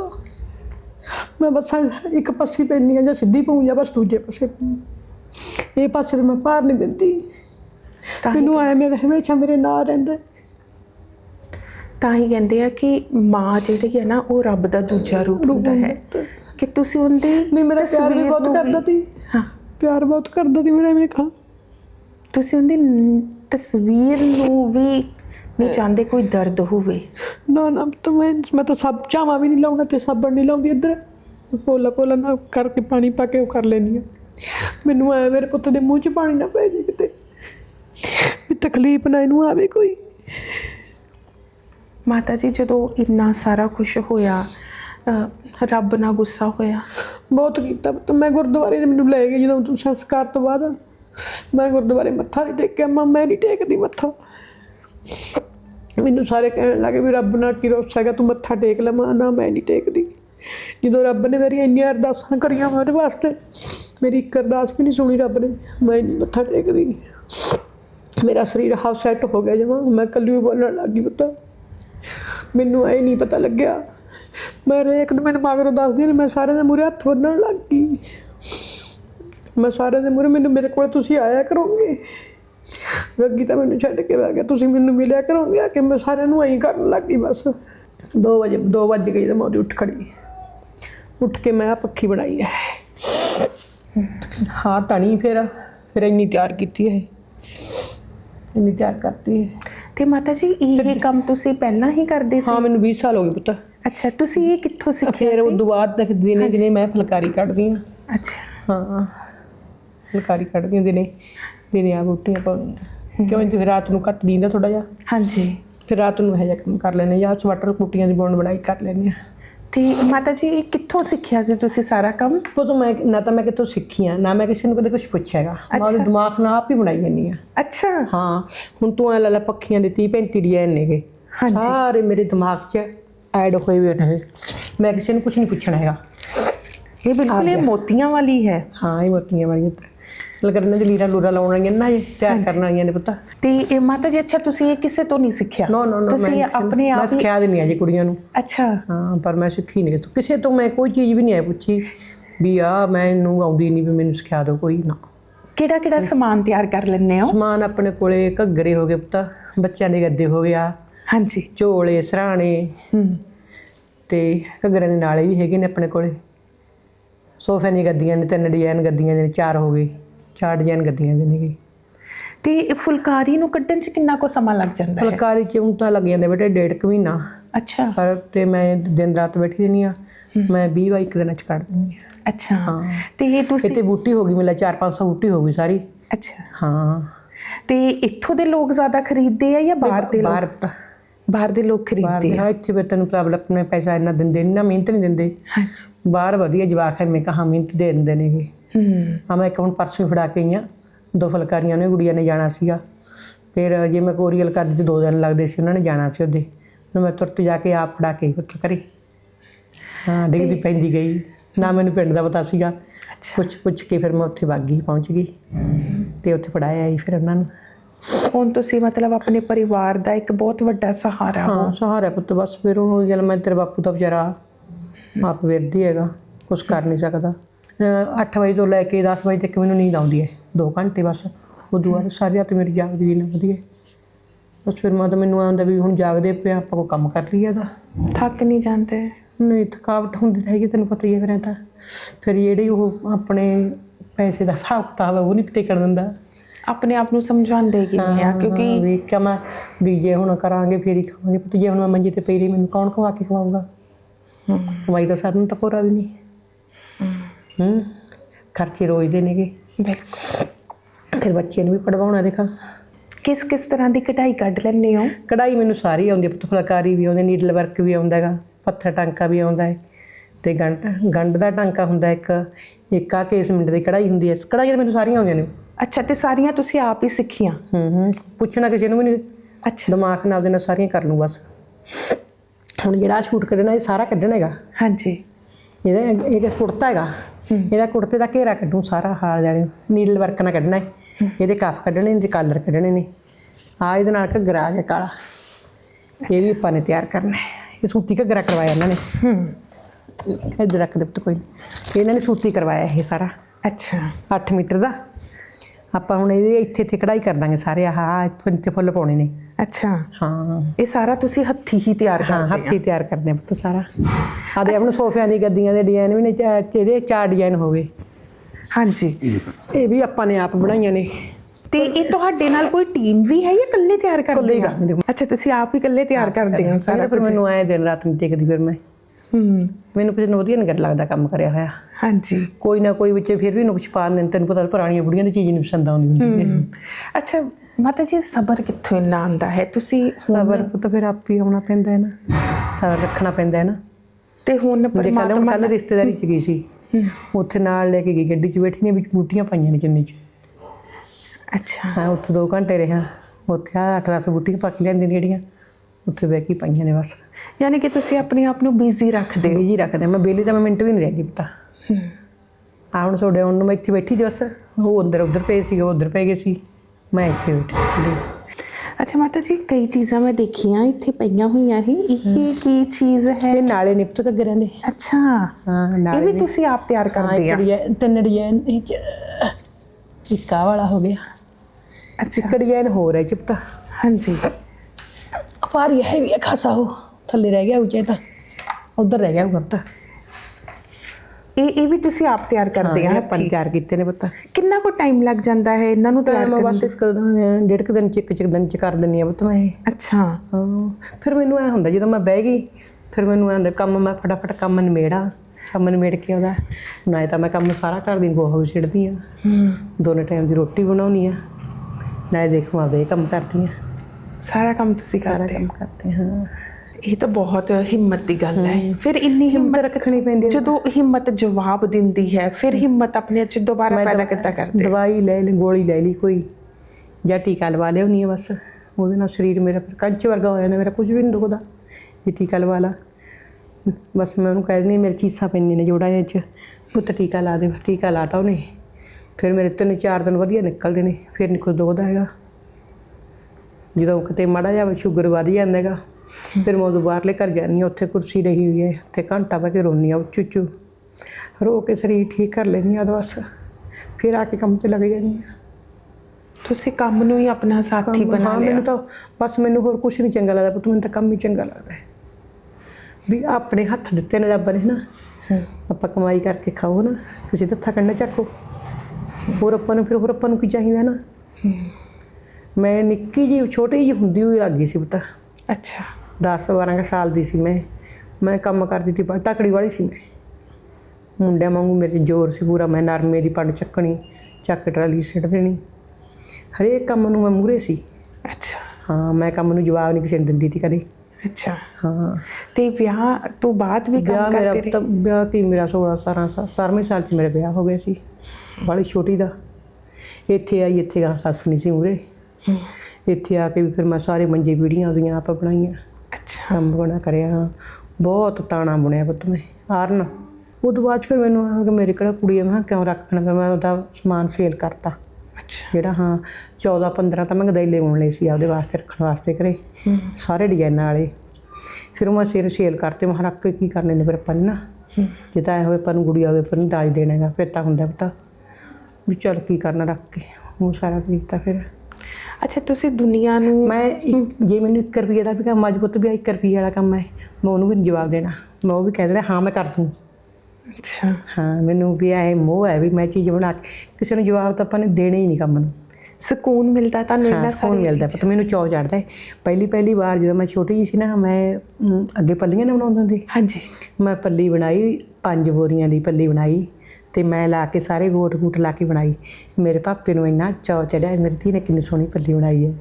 ਮੈਂ ਬਸ ਇੱਕ ਪਾਸੇ ਪੈਂਦੀ ਹਾਂ ਜਾਂ ਸਿੱਧੀ ਪਊਂ ਜਾਂ ਬਸ ਦੂਜੇ ਪਾਸੇ। ਇਹ ਪਾਸੇ ਤੇ ਮੈਂ ਪਾਰ ਨਹੀਂ ਦਿੰਦੀ। ਤਾਂ ਮੈਨੂੰ ਆਇਆ ਮੇਰੇ ਹਮੇਸ਼ਾ ਮੇਰੇ ਨਾਲ ਰਹਿੰਦਾ ਤਾਂ ਹੀ ਕਹਿੰਦੇ ਆ ਕਿ ਮਾਂ ਜਿਹੜੀ ਹੈ ਨਾ ਉਹ ਰੱਬ ਦਾ ਦੂਜਾ ਰੂਪ ਹੁੰਦਾ ਹੈ। ਕਿ ਤੁਸੀਂ ਉਹਦੀ ਨਹੀਂ ਮੇਰਾ ਪਿਆਰ ਵੀ ਬਹੁਤ ਕਰਦਾ ਸੀ। ਹਾਂ। ਪਿਆਰ ਬਹੁਤ ਕਰਦਾ ਸੀ ਮੇਰਾ ਮੇਰੇ ਖਾ। ਤੁਸੀਂ ਉਹਦੀ ਤਸਵੀਰ ਨੂੰ ਵੀ ਨਹੀਂ ਚਾਹੁੰਦੇ ਕੋਈ ਦਰਦ ਹੋਵੇ? ਨਾ ਨਾ ਤਾਂ ਮੈਂ ਮੈਂ ਤਾਂ ਸਭ ਚਾਵਾਂ ਵੀ ਨਹੀਂ ਲਾਉਂਦਾ ਤੇ ਸਾਬਣ ਨਹੀਂ ਲਾਉਂਦੀ ਇੱਧਰ। ਪੋਲਾ ਪੋਲਾ ਨਾ ਕਰਕੇ ਪਾਣੀ ਪਾ ਕੇ ਉਹ ਕਰ ਲੈਣੀ ਆ ਮੈਨੂੰ ਆਇਆ ਮੇਰੇ ਪੁੱਤ ਦੇ ਮੂੰਹ 'ਚ ਪਾਣੀ ਨਾ ਪੈ ਜੇ ਕਿਤੇ। ਵੀ ਤਕਲੀਫ ਨਾ ਇਹਨੂੰ ਆਵੇ ਕੋਈ। ਮਾਤਾ ਜੀ ਜਦੋਂ ਇੰਨਾ ਸਾਰਾ ਕੁਝ ਹੋਇਆ ਅ, ਰੱਬ ਨਾਲ ਗੁੱਸਾ ਹੋਇਆ? ਬਹੁਤ ਕੀਤਾ। ਤਾਂ ਮੈਂ ਗੁਰਦੁਆਰੇ ਮੈਨੂੰ ਲੈ ਗਏ ਜਦੋਂ ਤੂੰ ਸੰਸਕਾਰ ਤੋਂ ਬਾਅਦ। ਮੈਂ ਗੁਰਦੁਆਰੇ ਮੱਥਾ ਨਹੀਂ ਟੇਕਿਆ ਮਾਂ ਮੈਂ ਨਹੀਂ ਟੇਕਦੀ ਮੱਥਾ। ਮੈਨੂੰ ਸਾਰੇ ਕਹਿਣ ਲੱਗੇ ਵੀ ਰੱਬ ਨਾਲ ਕੀ ਰੋਸ ਹੈਗਾ ਤੂੰ ਮੱਥਾ ਟੇਕ ਲੈ ਮਾਂ ਨਾ ਮੈਂ ਨਹੀਂ ਟੇਕਦੀ। ਜਦੋਂ ਰੱਬ ਨੇ ਮੇਰੀਆਂ ਇੰਨੀਆਂ ਅਰਦਾਸਾਂ ਕਰੀਆਂ ਮੈਂ ਉਹਦੇ ਵਾਸਤੇ ਮੇਰੀ ਇੱਕ ਅਰਦਾਸ ਵੀ ਨਹੀਂ ਸੁਣੀ ਰੱਬ ਨੇ ਮੈਂ ਨਹੀਂ ਮੱਥਾ ਟੇਕਦੀ। ਮੇਰਾ ਸਰੀਰ ਹਾਫ ਸੈੱਟ ਹੋ ਗਿਆ ਜਮਾ ਮੈਂ ਕੱਲੀ ਹੀ ਬੋਲਣ ਲੱਗ ਗਈ ਪੁੱਤ। ਮੈਨੂੰ ਇਹ ਨਹੀਂ ਪਤਾ ਲੱਗਿਆ। ਮੈਂ ਰੇਕ ਨੂੰ ਮੈਨੂੰ ਮਗਰੋਂ ਦੱਸਦੀ ਨੇ ਮੈਂ ਸਾਰਿਆਂ ਦੇ ਮੂਹਰੇ ਹੱਥ ਬੰਨਣ ਲੱਗ ਗਈ। ਮੈਂ ਸਾਰਿਆਂ ਦੇ ਮੂਹਰੇ ਮੈਨੂੰ ਮੇਰੇ ਕੋਲ ਤੁਸੀਂ ਆਇਆ ਕਰੋਗੇ। ਰੱਗੀ ਤਾਂ ਮੈਨੂੰ ਛੱਡ ਕੇ ਆ ਗਿਆ। ਤੁਸੀਂ ਮੈਨੂੰ ਮਿਲਿਆ ਕਰੋਗੇ ਆ ਕਿ, ਮੈਂ ਸਾਰਿਆਂ ਨੂੰ ਐਂ ਕਰਨ ਲੱਗ ਗਈ ਬਸ। 2 ਵਜੇ 2 ਵਜੇ ਗਈ ਤਾਂ ਮੈਂ ਉਹਦੀ ਉੱਠ ਖੜੀ। ਉੱਠ ਕੇ ਮੈਂ ਆਹ ਪੱਖੀ ਬਣਾਈ ਹੈ ਹਾਂ ਤਣੀ ਫਿਰ ਫਿਰ ਇੰਨੀ ਤਿਆਰ ਕੀਤੀ ਹੈ ਇੰਨੀ ਤਿਆਰ ਕਰਤੀ ਹੈ ਤੇ ਮਾਤਾ ਜੀ ਇਹ ਕੰਮ ਤੁਸੀਂ ਪਹਿਲਾਂ ਹੀ ਕਰਦੇ ਸੀ? ਹਾਂ ਮੈਨੂੰ 20 ਸਾਲ ਹੋ ਗਏ ਪੁੱਤ। ਅੱਛਾ ਤੁਸੀਂ ਇਹ ਕਿੱਥੋਂ ਸਿੱਖਿਆ ਫਿਰ ਸੀ? ਉਦੋਂ ਬਾਅਦ ਤੱਕ ਦਿਨੇ ਦਿਨੇ ਮੈਂ ਫੁਲਕਾਰੀ ਕੱਢਦੀ ਹਾਂ। ਅੱਛਾ। ਹਾਂ ਫੁਲਕਾਰੀ ਕੱਢਦੀ ਹਾਂ ਦਿਨੇ। ਦਿਨੇ ਆ ਬੂਟੀਆਂ ਪਾਉਂਦੀਆਂ ਕਿਉਂ ਜੀ ਫਿਰ ਰਾਤ ਨੂੰ ਘੱਟ ਦੀਂਦਾ ਥੋੜਾ ਜਿਹਾ। ਹਾਂਜੀ। ਫਿਰ ਰਾਤ ਨੂੰ ਇਹ ਜਿਹਾ ਕੰਮ ਕਰ ਲੈਂਦੇ ਜਾਂ ਸਵੈਟਰ ਕੁੱਟੀਆਂ ਦੀ ਬੁਣ ਬਣਾਈ ਕਰ ਲੈਂਦੇ ਆ ਤੇ ਮਾਤਾ ਜੀ ਇਹ ਕਿੱਥੋਂ ਸਿੱਖਿਆ ਸੀ ਤੁਸੀਂ ਸਾਰਾ ਕੰਮ? ਤਾਂ ਮੈਂ ਨਾ ਤਾਂ ਮੈਂ ਕਿਤੋਂ ਸਿੱਖੀ ਆ ਨਾ ਮੈਂ ਕਿਸੇ ਨੂੰ ਕਦੇ ਕੁਝ ਪੁੱਛਿਆਗਾ ਮੈਂ ਉਹਦੇ। ਦਿਮਾਗ ਨਾਲ ਆਪ ਹੀ ਬਣਾਈ ਜਾਂਦੀ ਆ। ਅੱਛਾ। ਹਾਂ ਹੁਣ ਤੂੰ ਐ ਲੈ ਪੱਖੀਆਂ ਦੇ 30 35 ਡਿਜ਼ਾਈਨ ਨੇਗੇ ਹਾਂਜੀ। ਸਾਰੇ ਮੇਰੇ ਦਿਮਾਗ 'ਚ ਐਡ ਹੋਏ ਹੋਏ ਨੇ। ਮੈਂ ਕਿਸੇ ਨੂੰ ਕੁਝ ਨਹੀਂ ਪੁੱਛਣਾ ਹੈਗਾ। ਇਹ ਬਿਲਕੁਲ ਇਹ ਮੋਤੀਆਂ ਵਾਲੀ ਹੈ। ਹਾਂ ਇਹ ਮੋਤੀਆਂ ਵਾਲੀਆਂ। ਲਗਰ ਇਹਨਾਂ ਦੇ ਲੀਰਾ ਲੂਰਾ ਲਾਉਣੀਆਂ ਨਾ ਇਹ ਤਿਆਰ ਕਰਨ ਵਾਲੀਆਂ ਨੇ ਪੁੱਤ। ਤੇ ਇਹ ਮਾਤਾ ਜੀ ਅੱਛਾ ਤੁਸੀਂ ਇਹ ਕਿਸੇ ਤੋਂ ਨਹੀਂ ਸਿੱਖਿਆ? ਨੋ ਨੋ ਨੋ ਤੁਸੀਂ ਆਪਣੇ ਮੈਂ ਆਪ ਹੀ ਸਿਖਾ ਦਿੰਦੀ ਆ ਜੀ ਕੁੜੀਆਂ ਨੂੰ। ਅੱਛਾ। ਹਾਂ ਪਰ ਮੈਂ ਸਿੱਖੀ ਨਹੀਂ। ਕਿਸੇ ਤੋਂ। ਮੈਂ ਕੋਈ ਚੀਜ਼ ਵੀ ਨਹੀਂ ਆਈ ਪੁੱਛੀ ਵੀ ਆ ਮੈਨੂੰ ਆਉਂਦੀ ਨਹੀਂ ਵੀ ਮੈਨੂੰ ਸਿਖਾ ਦਿਓ ਕੋਈ ਨਾ। ਕਿਹੜਾ ਕਿਹੜਾ ਸਮਾਨ ਤਿਆਰ ਕਰ ਲੈਂਦੇ ਹੋ? ਸਮਾਨ ਆਪਣੇ ਕੋਲੇ ਘੱਗਰੇ ਹੋ ਗਏ ਪੁੱਤ ਬੱਚਿਆਂ ਦੇ ਗੱਦੇ ਹੋ ਗਿਆ। ਹਾਂਜੀ। ਝੋਲੇ ਸਰਾਣੇ। ਤੇ ਘੱਗਰੇ ਦੇ ਨਾਲੇ ਵੀ ਹੈਗੇ ਨੇ ਆਪਣੇ ਕੋਲੇ। ਸੋਫੇ ਦੀਆਂ ਗੱਦੀਆਂ ਨੇ ਤਿੰਨ ਡਿਜ਼ਾਈਨ ਗੱਦੀਆਂ ਦੇ ਨੇ ਚਾਰ ਹੋ ਗਏ। ਚਾਰ ਡਿਜ਼ਾਈਨ ਗੱਦੀਆਂ ਦੇ ਨੇਗੇ ਤੇ ਇਹ ਫੁਲਕਾਰੀ ਨੂੰ ਕੱਢਣ ਚ ਕਿੰਨਾ ਕੋ ਸਮਾਂ ਲੱਗ ਜਾਂਦਾ ਹੈ? ਫੁਲਕਾਰੀ ਊਂ ਤਾਂ ਲੱਗ ਜਾਂਦੇ ਬੇਟੇ ਡੇਢ ਕੁ ਮਹੀਨਾ। ਅੱਛਾ। ਪਰ ਤੇ ਮੈਂ ਦਿਨ ਰਾਤ ਬੈਠੀ ਰਹਿੰਦੀ ਆ ਮੈਂ 20 ਬਾਈ ਕੁ ਦਿਨਾਂ ਚ ਕੱਢ ਦਿੰਦੀ ਆ ਅੱਛਾ। ਹਾਂ। ਤੇ ਇਹ ਤੁਸੀਂ ਇੱਥੇ ਬੂਟੀ ਹੋ ਗਈ ਮਿਲਾ 4-500 ਬੂਟੀ ਹੋ ਗਈ ਸਾਰੀ। ਅੱਛਾ। ਹਾਂ। ਤੇ ਇੱਥੋਂ ਦੇ ਲੋਕ ਜ਼ਿਆਦਾ ਖਰੀਦਦੇ ਆ ਜਾਂ ਬਾਹਰ ਦੇ ਬਾਹਰ ਲੋਕ ਬਾਹਰ ਦੇ ਲੋਕ ਬਾਹਰ ਖਰੀਦਦੇ ਆ। ਇੱਥੇ ਵੀ ਤੈਨੂੰ ਪ੍ਰੋਬਲਮ ਆਪਣੇ ਪੈਸਾ ਇੰਨਾ ਦਿੰਦੇ ਨਾ ਮਿਹਨਤ ਨਹੀਂ ਦਿੰਦੇ। ਹਾਂਜੀ। ਬਾਹਰ ਵਧੀਆ ਜਵਾਕ ਹੈ ਮੈਂ ਕਹਾ ਮਿਹਨਤ ਦੇ ਦਿੰਦੇ ਨੇਗੇ। ਹੂੰ। ਆ ਮੈਂ ਇੱਕ ਹੁਣ ਪਰਸੋਂ ਹੀ ਫੜਾ ਕੇ ਆਈ ਆ। ਦੋ ਫੁਲਕਾਰੀਆਂ ਨੇ ਗੁੜੀਆਂ ਨੇ ਜਾਣਾ ਸੀਗਾ। ਫਿਰ ਜੇ ਮੈਂ ਕੋਰੀਅਲ ਕਰਦੀ ਤੇ ਦੋ ਦਿਨ ਲੱਗਦੇ ਸੀ ਉਹਨਾਂ ਨੇ ਜਾਣਾ ਸੀ ਉਹਦੇ। ਫਿਰ ਮੈਂ ਤੁਰਤ ਜਾ ਕੇ ਆਪ ਫੜਾ ਕੇ ਉੱਥੇ ਕਰੀ ਹਾਂ ਡਿੱਗਦੀ ਪੈਂਦੀ ਗਈ। ਨਾ ਮੈਨੂੰ ਪਿੰਡ ਦਾ ਪਤਾ ਸੀਗਾ। ਪੁੱਛ ਪੁੱਛ ਕੇ ਫਿਰ ਮੈਂ ਉੱਥੇ ਬਾਗੀ ਪਹੁੰਚ ਗਈ। ਤੇ ਉੱਥੇ ਫੜਾਇਆ ਆਈ ਫਿਰ ਉਹਨਾਂ ਨੂੰ। ਹੁਣ ਤੁਸੀਂ ਮਤਲਬ ਆਪਣੇ ਪਰਿਵਾਰ ਦਾ ਇੱਕ ਬਹੁਤ ਵੱਡਾ ਸਹਾਰਾ ਹੋ। ਹਾਂ ਸਹਾਰਾ ਪੁੱਤ ਬਸ ਫਿਰ ਉਹ ਗੱਲ ਮੈਂ ਤੇਰੇ ਬਾਪੂ ਦਾ ਵਿਚਾਰਾ ਆਪ ਵਿਰਦੀ ਹੈਗਾ। ਕੁਝ ਕਰ ਨਹੀਂ ਸਕਦਾ। 8 ਵਜੇ ਤੋਂ ਲੈ ਕੇ 10 ਵਜੇ ਤੱਕ ਮੈਨੂੰ ਨੀਂਦ ਆਉਂਦੀ ਹੈ 2 ਘੰਟੇ ਬਸ। ਉਦੋਂ ਬਾਅਦ ਸਾਰੀ ਰਾਤ ਮੇਰੀ ਜਾਗਦੀ ਨਹੀਂ ਵਧੀਆ ਬਸ ਫਿਰ ਮੈਂ ਤਾਂ ਮੈਨੂੰ ਆਉਂਦਾ ਵੀ ਹੁਣ ਜਾਗਦੇ ਪਿਆ ਆਪਾਂ ਕੋਈ ਕੰਮ ਕਰ ਰਹੀ ਹੈਗਾ ਥੱਕ ਨਹੀਂ ਜਾਂਦੇ? ਨਹੀਂ ਥਕਾਵਟ ਹੁੰਦੀ ਤਾਂ ਹੈਗੀ ਤੈਨੂੰ ਪਤਾ ਹੀ ਹੈ ਫਿਰ ਇਹ ਤਾਂ। ਫਿਰ ਜਿਹੜੇ ਉਹ ਆਪਣੇ ਪੈਸੇ ਦਾ ਹਿਸਾਬ ਕਿਤਾਬ ਹੈ ਉਹ ਨਹੀਂ ਟਿਕਣ ਦਿੰਦਾ। ਆਪਣੇ ਆਪ ਨੂੰ ਸਮਝਾਉਂਦੇ ਕਿਵੇਂ ਆ? ਕਿਉਂਕਿ ਵੀ ਕਮਾ ਵੀ ਜੇ ਹੁਣ ਕਰਾਂਗੇ ਫੇਰ ਹੀ ਖਾਵਾਂਗੇ। ਪੁੱਤ ਜੇ ਹੁਣ ਮੈਂ ਮੰਜੀ ਤੇ ਪਈ ਰਹੀ ਮੈਨੂੰ ਕੌਣ ਖਵਾ ਕੇ ਖਵਾਊਗਾ? ਕਮਾਈ ਤਾਂ ਸਾਨੂੰ ਤਾਂ ਪੂਰਾ ਵੀ ਨਹੀਂ ਹੂੰ? ਖਰਚੇ ਰੋਜ਼ ਦੇ ਨੇਗੇ। ਬਿਲਕੁਲ। ਫਿਰ ਬੱਚੇ ਨੂੰ ਵੀ ਪੜਵਾਉਣਾ ਦੇਖਾ। ਕਿਸ ਕਿਸ ਤਰ੍ਹਾਂ ਦੀ ਕਢਾਈ ਕੱਢ ਲੈਂਦੇ ਹੋ? ਕਢਾਈ ਮੈਨੂੰ ਸਾਰੀ ਆਉਂਦੀ ਹੈ ਫੁਲਕਾਰੀ ਵੀ ਆਉਂਦੀ ਨੀਡਲ ਵਰਕ ਵੀ ਆਉਂਦਾ ਹੈਗਾ ਪੱਥਰ ਟਾਂਕਾ ਵੀ ਆਉਂਦਾ ਹੈ। ਤੇ ਗੰਢ ਗੰਢ ਦਾ ਟਾਂਕਾ ਹੁੰਦਾ ਇੱਕ ਇੱਕ ਆ ਕੇਸ ਮਿੰਟ ਦੀ ਕਢਾਈ ਹੁੰਦੀ ਹੈ। ਕਢਾਈਆਂ ਤਾਂ ਮੈਨੂੰ ਸਾਰੀਆਂ ਆਉਂਦੀਆਂ ਨੇ। ਅੱਛਾ ਤੇ ਸਾਰੀਆਂ ਤੁਸੀਂ ਆਪ ਹੀ ਸਿੱਖੀਆਂ? ਹੂੰ ਹੂੰ। ਪੁੱਛਣਾ ਕਿਸੇ ਨੂੰ ਵੀ ਨਹੀਂ। ਅੱਛਾ। ਦਿਮਾਗ ਨਾਲ ਉਹਦੇ ਨਾਲ ਸਾਰੀਆਂ ਕਰ ਲੂੰ ਬਸ। ਹੁਣ ਜਿਹੜਾ ਸ਼ੂਟ ਕੱਢਣਾ ਇਹ ਸਾਰਾ ਕੱਢਣਾ ਹੈਗਾ। ਹਾਂਜੀ। ਇਹਦਾ ਇਹ ਕੁੜਤਾ ਹੈਗਾ। ਇਹਦਾ ਕੁੜਤੇ ਦਾ ਘੇਰਾ ਕੱਢੂ ਸਾਰਾ ਹਾਲ ਜਾਣੇ ਨੀਲ ਵਰਕ ਨਾਲ ਕੱਢਣਾ ਹੈ। ਇਹਦੇ ਕਫ ਕੱਢਣੇ ਨੇ ਤੇ ਕਲਰ ਕੱਢਣੇ ਨੇ। ਆ ਇਹਦੇ ਨਾਲ ਘੱਗਰਾ ਆ ਗਿਆ ਕਾਲਾ। ਇਹ ਵੀ ਆਪਾਂ ਨੇ ਤਿਆਰ ਕਰਨਾ ਹੈ। ਇਹ ਸੂਤੀ ਘੱਗਰਾ ਕਰਵਾਇਆ ਇਹਨਾਂ ਨੇ। ਹੂੰ। ਇੱਧਰ ਰੱਖ ਦੇ ਪੁੱਤ ਕੋਈ। ਇਹਨਾਂ ਨੇ ਸੂਤੀ ਕਰਵਾਇਆ ਇਹ ਸਾਰਾ। ਅੱਛਾ। 8 ਮੀਟਰ ਦਾ। ਆਪਾਂ ਹੁਣ ਇਹਦੇ ਇੱਥੇ ਇੱਥੇ ਕਢਾਈ ਕਰ ਦਾਂਗੇ ਸਾਰੇ। ਆਹ ਇੱਥੇ ਫੁੱਲ ਪਾਉਣੇ ਨੇ। ਅੱਛਾ। ਹਾਂ। ਇਹ ਸਾਰਾ ਤੁਸੀਂ ਹੱਥੀ ਹੀ ਤਿਆਰ ਹਾਂ ਕਰਦੇ ਹੱਥੀਂ ਤਿਆਰ ਕਰਦੇ ਆ ਪੁੱਤ ਸਾਰਾ। ਆਦੇ ਆਪਣੇ ਸੋਫਿਆਂ ਦੀ ਗੱਦੀਆਂ ਦੇ ਡਿਜ਼ਾਈਨ ਵੀ ਨੇ ਚਾ- ਇਹਦੇ ਚਾਰ ਡਿਜ਼ਾਈਨ ਹੋ ਗਏ ਹਾਂਜੀ। ਇਹ ਵੀ ਆਪਾਂ ਨੇ ਆਪ ਬਣਾਈਆਂ ਨੇ। ਤੇ ਇਹ ਤੁਹਾਡੇ ਨਾਲ ਕੋਈ ਟੀਮ ਵੀ ਹੈ ਜਾਂ ਇਕੱਲੇ ਤਿਆਰ ਇਕੱਲੇ ਕਰਦੇ ਹੀ ਹਾਂ। ਅੱਛਾ ਤੁਸੀਂ ਆਪ ਹੀ ਇਕੱਲੇ ਤਿਆਰ ਕਰਦੇ ਹੋ ਸਾਰਾ ਸਾਰਾ ਫਿਰ ਮੈਨੂੰ ਆਏ ਦਿਨ ਰਾਤ ਨਹੀਂ ਟਿਕਦੀ ਫਿਰ ਮੈਂ। ਹੂੰ। ਮੈਨੂੰ ਕਿਸੇ ਨੂੰ ਵਧੀਆ ਨਹੀਂ ਲੱਗਦਾ ਕੰਮ ਕਰਿਆ ਹੋਇਆ। ਹਾਂਜੀ। ਕੋਈ ਨਾ ਕੋਈ ਵਿੱਚ ਫਿਰ ਵੀ ਨੁਕਸ ਪਾ ਦਿੰਦੇ ਨੇ, ਤੈਨੂੰ ਪਤਾ ਪੁਰਾਣੀਆਂ ਬੁੜੀਆਂ ਦੀ ਚੀਜ਼ ਨਹੀਂ ਪਸੰਦ ਆਉਂਦੀ ਹੁੰਦੀ। ਹੈ। ਅੱਛਾ ਮਾਤਾ ਜੀ ਸਬਰ ਕਿੱਥੋਂ ਇੰਨਾ ਆਉਂਦਾ ਹੈ? ਤੁਸੀਂ ਸਬਰ ਤਾਂ ਫਿਰ ਆਪ ਹੀ ਆਉਣਾ ਪੈਂਦਾ ਹੈ ਨਾ। ਸਬਰ ਰੱਖਣਾ ਪੈਂਦਾ ਹੈ ਨਾ। ਤੇ ਹੁਣ ਹੁਣ ਪਰਮਾਤਮਾ ਕੱਲ ਰਿਸ਼ਤੇਦਾਰੀ ਚ ਗਈ ਸੀ। ਉੱਥੇ ਨਾਲ ਲੈ ਕੇ ਗਈ ਗੱਡੀ 'ਚ ਬੈਠੀ ਨੇ ਵਿੱਚ ਬੂਟੀਆਂ ਪਾਈਆਂ ਨੇ ਚੁੰਨੀ 'ਚ। ਅੱਛਾ। ਹਾਂ ਉੱਥੇ 2 ਘੰਟੇ ਰਿਹਾ ਉੱਥੇ ਆ 8-10 ਬੂਟੀਆਂ ਪੱਕ ਲੈਂਦੀਆਂ ਨੇ ਜਿਹੜੀਆਂ। ਉੱਥੇ ਬਹਿ ਕੇ ਪਾਈਆਂ ਨੇ ਬਸ। ਯਾਨੀ ਕਿ ਤੁਸੀਂ ਆਪਣੇ ਆਪ ਨੂੰ ਬਿਜ਼ੀ ਰੱਖਦੇ ਹੋ। ਜੀ ਰੱਖਦੇ ਮੈਂ ਬੇਲੀ ਤਾਂ ਮੈਂ ਮਿੰਟ ਵੀ ਨਹੀਂ ਰਹਿੰਦੀ ਪਤਾ। ਆ ਹੁਣ ਤੁਹਾਡੇ ਹੁਣ ਮੈਂ ਇੱਥੇ ਬੈਠੀ ਸੀ ਬਸ। ਉਹ ਅੰਦਰ ਉੱਧਰ ਪਏ ਸੀ ਉਹ ਉੱਧਰ ਪੈ ਗਏ ਸੀ। ਮੈਂ ਇੱਥੇ ਬੈਠੀ ਸੀ ਅੱਛਾ ਮਾਤਾ ਜੀ ਕਈ ਚੀਜ਼ਾਂ ਮੈਂ ਦੇਖੀਆਂ ਇੱਥੇ ਪਈਆਂ ਹੋਈਆਂ ਸੀ ਇਹ ਕੀ ਚੀਜ਼ ਹੈ? ਇਹ ਨਾਲੇ ਨਿਪਟ ਕੇ ਰਹਿੰਦੇ। ਅੱਛਾ। ਹਾਂ ਇਹ ਨਾਲੇ। ਵੀ ਤੁਸੀਂ ਆਪ ਤਿਆਰ ਕਰਦੇ ਆ। ਡਿਜ਼ਾਈਨ ਤਿੰਨ ਡਿਜ਼ਾਈਨ ਇਹ 'ਚ ਇੱਕ ਆਹ ਵਾਲਾ ਹੋ ਗਿਆ। ਅੱਛਾ। ਇੱਕ ਡਿਜ਼ਾਈਨ ਹੋਰ ਹੈ ਚਿਪਟਾ। ਹਾਂਜੀ। ਭਾਰੀ ਹੈ ਵੀ ਖਾਸਾ ਉਹ। ਥੱਲੇ ਰਹਿ ਗਿਆ ਉੱਚੇ ਤਾਂ। ਉਧਰ ਰਹਿ ਗਿਆ ਉਹ ਤਾਂ। ਇਹ ਇਹ ਵੀ ਤੁਸੀਂ ਆਪ ਤਿਆਰ ਕਰਦੇ ਆ ਆਪਾਂ ਨੇ ਤਿਆਰ ਕੀਤੇ ਨੇ ਪਤਾ। ਕਿੰਨਾ ਕੋ ਟਾਈਮ ਲੱਗ ਜਾਂਦਾ ਹੈ ਇਹਨਾਂ ਨੂੰ ਤਿਆਰ ਕਰਨ ਬਸ ਕਰਨ ਡੇਢ ਕੁ ਦਿਨ ਚ ਇੱਕ ਚ ਦਿਨ ਚ ਕਰ ਦਿੰਨੀ ਆ ਪੁੱਤ ਮੈਂ ਇਹ। ਅੱਛਾ। ਹਾਂ। ਫਿਰ ਮੈਨੂੰ ਐ ਹੁੰਦਾ ਜਦੋਂ ਮੈਂ ਬਹਿ ਗਈ ਫਿਰ ਮੈਨੂੰ ਐ ਹੁੰਦਾ ਕੰਮ ਮੈਂ ਫਟਾਫਟ ਕੰਮ ਨਿਮੇੜਾ ਕੰਮ ਨਿਮੇੜ ਕੇ ਉਹਦਾ। ਨਾ ਤਾਂ ਮੈਂ ਕੰਮ ਸਾਰਾ ਕਰਦੀ ਗੋਹਾ ਵੀ ਸਿੱਟਦੀ ਆ। ਹੂੰ। ਦੋਨੇ ਟਾਈਮ ਦੀ ਰੋਟੀ ਬਣਾਉਣੀ ਆ। ਨਾਲੇ ਦੇਖੋ ਆਪਦੇ ਇਹ ਕੰਮ ਕਰਦੀ ਆ। ਸਾਰਾ ਕੰਮ ਤੁਸੀਂ ਸਾਰਾ ਕੰਮ ਕਰਦੇ ਹਾਂ। ਇਹ ਤਾਂ ਬਹੁਤ ਹਿੰਮਤ ਦੀ ਗੱਲ ਹੈ। ਫਿਰ ਇੰਨੀ ਹਿੰਮਤ ਰੱਖਣੀ ਪੈਂਦੀ ਹੈ। ਜਦੋਂ ਹਿੰਮਤ ਜਵਾਬ ਦਿੰਦੀ ਹੈ ਫਿਰ ਹਿੰਮਤ ਆਪਣੇ ਚ ਦੁਬਾਰਾ ਪੈਦਾ ਕਿੱਦਾਂ ਕਰਦੇ? ਦਵਾਈ ਲੈ ਲਈ ਗੋਲੀ ਲੈ ਲਈ ਕੋਈ ਜਾਂ ਟੀਕਾ ਲਵਾ ਲਿਆ ਆ ਬਸ। ਉਹਦੇ ਨਾਲ ਸਰੀਰ ਮੇਰਾ ਕੰਚ ਵਰਗਾ ਹੋ ਜਾਂਦਾ ਮੇਰਾ ਕੁਝ ਵੀ ਨਹੀਂ ਦੁਖਦਾ ਜੇ ਟੀਕਾ ਲਵਾ ਲਾ। ਬਸ ਮੈਂ ਉਹਨੂੰ ਕਹਿ ਦਿੰਦੀ ਮੇਰੇ ਚੀਸਾਂ ਪੈਂਦੀਆਂ ਨੇ ਜੋੜਾਂ ਚ ਪੁੱਤ ਟੀਕਾ ਲਾ ਦੇ ਟੀਕਾ ਲਾਤਾ ਉਹਨੇ। ਫਿਰ ਮੇਰੇ ਤਿੰਨ ਚਾਰ ਦਿਨ ਵਧੀਆ ਨਿਕਲਦੇ ਨੇ ਫਿਰ ਨਹੀਂ ਕੁਝ ਦੁਖਦਾ ਹੈਗਾ। ਜਦੋਂ ਕਿਤੇ ਮਾੜਾ ਜਿਹਾ ਸ਼ੂਗਰ ਵਧ ਜਾਂਦਾ ਹੈਗਾ ਫਿਰ ਮੈਂ ਉਦੋਂ ਬਾਹਰਲੇ ਘਰ ਜਾਂਦੀ ਹਾਂ ਉੱਥੇ ਕੁਰਸੀ ਰਹੀ ਹੋਈ ਹੈ ਤੇ ਘੰਟਾ ਬਹਿ ਕੇ ਰੋਂਦੀ ਹਾਂ ਉੱਚੂ ਉੱਚੂ। ਰੋ ਕੇ ਸਰੀਰ ਠੀਕ ਕਰ ਹਾਂ ਉਹਦਾ ਬਸ। ਫਿਰ ਆ ਕੇ ਕੰਮ ਤੇ ਲੱਗ ਜਾਂਦੀ ਹਾਂ। ਤੁਸੀਂ ਕੰਮ ਨੂੰ ਹੀ ਆਪਣਾ ਸਾਥੀ ਬਣਾ ਲਿਆ। ਮੈਨੂੰ ਤਾਂ ਬਸ ਮੈਨੂੰ ਹੋਰ ਕੁਝ ਨਹੀਂ ਚੰਗਾ ਲੱਗਦਾ ਪੁੱਤ ਮੈਨੂੰ ਤਾਂ ਕੰਮ ਹੀ ਚੰਗਾ ਲੱਗਦਾ ਹੈ। ਵੀ ਆਪਣੇ ਹੱਥ ਦਿੱਤੇ ਨੇ ਰੱਬ ਨੇ ਨਾ ਆਪਾਂ ਕਮਾਈ ਕਰਕੇ ਖਾਓ ਨਾ ਤੁਸੀਂ ਤਾਂ ਥਕਣ ਨਾ ਚੱਕੋ ਹੋਰ ਆਪਾਂ ਨੂੰ ਫਿਰ ਹੋਰ ਆਪਾਂ ਨੂੰ ਕੀ ਚਾਹੀਦਾ ਨਾ ਮੈਂ ਨਿੱਕੀ ਜਿਹੀ ਛੋਟੀ ਜਿਹੀ ਹੁੰਦੀ ਹੋਈ ਲੱਗ ਸੀ ਪੁੱਤ। ਅੱਛਾ। 10 12 ਕੁ ਸਾਲ ਦੀ ਸੀ ਮੈਂ। ਮੈਂ ਕੰਮ ਕਰਦੀ ਸੀ ਬੜੀ ਤਕੜੀ ਵਾਲੀ ਸੀ ਮੈਂ। ਮੁੰਡਿਆਂ ਵਾਂਗੂ ਮੇਰੇ ਜ਼ੋਰ ਸੀ ਪੂਰਾ। ਮੈਂ ਨਰਮੇ ਦੀ ਪੰਡ ਚੱਕਣੀ ਚੱਕ ਟਰਾਲੀ ਸਿੱਟ ਦੇਣੀ। ਹਰੇਕ ਕੰਮ ਨੂੰ ਮੈਂ ਮੂਰੇ ਸੀ। ਅੱਛਾ। ਹਾਂ ਮੈਂ ਕੰਮ ਨੂੰ ਜਵਾਬ ਨਹੀਂ ਕਿਸੇ ਨੂੰ ਦਿੰਦੀ ਸੀ ਕਦੇ। ਅੱਛਾ। ਹਾਂ। ਤੇ ਵਿਆਹ ਤੋਂ ਬਾਅਦ ਵੀ ਕੰਮ ਮੇਰਾ ਕਰਦੇ ਰਹੇ? ਤਾਂ ਵਿਆਹ ਕੀ ਮੇਰਾ 16 17 ਸਾਲ 17ਵੇਂ ਸਾਲ 'ਚ ਮੇਰਾ ਵਿਆਹ ਹੋ ਗਿਆ ਸੀ। ਬੜੀ ਛੋਟੀ ਦਾ। ਇੱਥੇ ਆਈ ਇੱਥੇ ਗਾ ਸੱਸ ਨਹੀਂ ਸੀ ਮੂਰੇ। ਇੱਥੇ ਆ ਕੇ ਵੀ ਫਿਰ ਮੈਂ ਸਾਰੇ ਮੰਜੇ ਪੀੜੀਆਂ ਉਹਦੀਆਂ ਆਪ ਬਣਾਈਆਂ। ਅੱਛਾ। ਕੰਮ ਬਣਾ ਕਰਿਆ ਬਹੁਤ ਤਾਣਾ ਬੁਣਿਆ ਪੁੱਤ ਮੈਂ ਆਰਨ ਉਦੋਂ ਬਾਅਦ 'ਚ ਫਿਰ ਮੈਨੂੰ ਆ ਕਿ ਮੇਰੇ ਕਿਹੜਾ ਕੁੜੀ ਹੈ ਮੈਂ ਕਿਹਾ ਕਿਉਂ ਰੱਖਣਾ ਫਿਰ ਮੈਂ ਉਹਦਾ ਸਮਾਨ ਸੇਲ ਕਰਤਾ। ਅੱਛਾ। ਜਿਹੜਾ ਹਾਂ 14 15 ਤਾਂ ਮੈਂ ਗਦੈਲੇ ਬੁਣ ਲਏ ਸੀ ਆਪਦੇ ਵਾਸਤੇ ਰੱਖਣ ਵਾਸਤੇ ਘਰੇ। ਹੂੰ। ਸਾਰੇ ਡਿਜ਼ਾਈਨਾਂ ਵਾਲੇ। ਫਿਰ ਉਹ ਮੈਂ ਸਿਰ ਸੇਲ ਕਰਤੇ ਮੈਂ ਰੱਖ ਕੇ ਕੀ ਕਰਨੇ ਨੇ ਫਿਰ ਆਪਾਂ ਨੇ? ਨਾ ਹੂੰ। ਜੇ ਤਾਂ ਹੋਵੇ ਪਰ ਗੁੜੀ ਆਵੇ ਪਰ ਦਾਜ ਦੇਣਾ ਹੈਗਾ ਫਿਰ ਤਾਂ ਹੁੰਦਾ ਪਤਾ। ਵੀ ਚੱਲ ਕੀ ਕਰਨਾ ਰੱਖ ਕੇ ਉਹ ਸਾਰਾ ਕੀਤਾ ਫਿਰ। ਅੱਛਾ ਤੁਸੀਂ ਦੁਨੀਆ ਨੂੰ ਮੈਂ ਇੱਕ- ਜੇ ਮੈਨੂੰ 1 ਰੁਪਈਏ ਦਾ ਵੀ ਕੰਮ ਅੱਜ ਪੁੱਤ ਵੀ 1 ਰੁਪਈਏ ਵਾਲਾ ਕੰਮ ਹੈ ਮੈਂ ਉਹਨੂੰ ਵੀ ਨੀ ਜਵਾਬ ਦੇਣਾ। ਮੈਂ ਉਹ ਵੀ ਕਹਿ ਦੇਣਾ ਹਾਂ ਮੈਂ ਕਰ ਦੂੰ। ਅੱਛਾ। ਹਾਂ ਮੈਨੂੰ ਵੀ ਐ ਮੋਹ ਹੈ ਵੀ ਮੈਂ ਚੀਜ਼ ਬਣਾ ਕੇ ਕਿਸੇ ਨੂੰ ਜਵਾਬ ਤਾਂ ਆਪਾਂ ਨੇ ਦੇਣਾ ਹੀ ਨਹੀਂ ਕੰਮ ਨੂੰ। ਸਕੂਨ ਮਿਲਦਾ ਤੁਹਾਨੂੰ ਹਾਂ ਇਹਨਾਂ ਸਕੂਨ ਮਿਲਦਾ ਪਤਾ ਮੈਨੂੰ ਚੌ ਚੜਦਾ ਹੈ। ਪਹਿਲੀ ਪਹਿਲੀ ਵਾਰ ਜਦੋਂ ਮੈਂ ਛੋਟੀ ਜਿਹੀ ਸੀ ਨਾ ਮੈਂ ਅਮ, ਅੱਗੇ ਪੱਲੀਆਂ ਨਾ ਬਣਾਉਂਦੀ ਹੁੰਦੀ। ਹਾਂਜੀ। ਮੈਂ ਪੱਲੀ ਬਣਾਈ ਪੰਜ ਬੋਰੀਆਂ ਦੀ ਪੱਲੀ ਬਣਾਈ। ਤੇ ਮੈਂ ਲਾ ਕੇ ਸਾਰੇ ਗੋਟ ਗੂਟ ਲਾ ਕੇ ਬਣਾਈ। ਮੇਰੇ ਪਾਪੇ ਨੂੰ ਇੰਨਾ ਚਾਅ ਚੜਿਆ ਮੇਰੀ ਧੀ ਨੇ ਕਿੰਨੀ ਸੋਹਣੀ ਪੱਲੀ ਬਣਾਈ ਹੈ।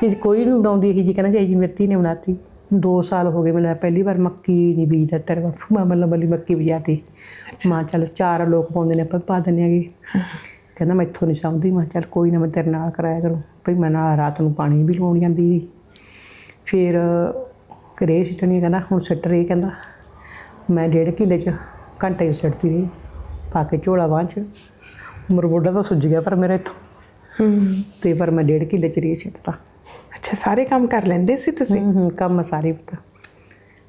ਕਿ ਕੋਈ ਨੂੰ ਬਣਾਉਂਦੀ ਇਹੀ ਜੀ ਕਹਿੰਦਾ ਜੀ ਮੇਰੀ ਧੀ ਨੇ ਬਣਾਤੀ। 2 ਸਾਲ ਹੋ ਗਏ ਮੈਨੂੰ ਪਹਿਲੀ ਵਾਰ ਮੱਕੀ ਨਹੀਂ ਬੀਜਦਾ ਤੇਰੇ ਬਾਪੂ ਮੈਂ ਮੱਲਾ ਮੱਲੀ ਮੱਕੀ ਬੀਜਾਤੀ। ਮਾਂ ਚੱਲ ਚਾਰ ਲੋਕ ਪਾਉਂਦੇ ਨੇ ਆਪਾਂ ਪਾ ਦਿੰਦੇ ਹੈਗੇ। ਕਹਿੰਦਾ ਮੈਂ ਇੱਥੋਂ ਨਹੀਂ ਸਮਝਦੀ ਮੈਂ ਚੱਲ ਕੋਈ ਨਾ ਮੈਂ ਤੇਰੇ ਨਾਲ ਕਰਾਇਆ ਕਰੂੰ। ਭਈ ਮੈਂ ਨਾਲ ਰਾਤ ਨੂੰ ਪਾਣੀ ਵੀ ਲਵਾਉਣ ਜਾਂਦੀ ਸੀ। ਫਿਰ ਕਰੇ ਸਿੱਟਣੀ ਕਹਿੰਦਾ ਹੁਣ ਸਿੱਟ ਰਹੀ ਕਹਿੰਦਾ ਮੈਂ ਡੇਢ ਕਿੱਲੇ ਚ ਘੰਟੇ ਸਿੱਟਦੀ ਰਹੀ। ਪਾ ਕੇ ਝੋਲਾ ਬਾਂਹ ਚ ਮਰਗੋਡਾ ਤਾਂ ਸੁੱਜ ਗਿਆ ਪਰ ਮੇਰਾ ਇੱਥੋਂ। ਹੂੰ। ਤੇ ਪਰ ਮੈਂ ਡੇਢ ਕਿੱਲੇ ਚ ਰੇ ਸਿੱਟਤਾ ਅੱਛਾ ਸਾਰੇ ਕੰਮ ਕਰ ਲੈਂਦੇ ਸੀ ਤੁਸੀਂ? ਹੂੰ ਹੂੰ ਕੰਮ ਸਾਰੇ ਪਤਾ।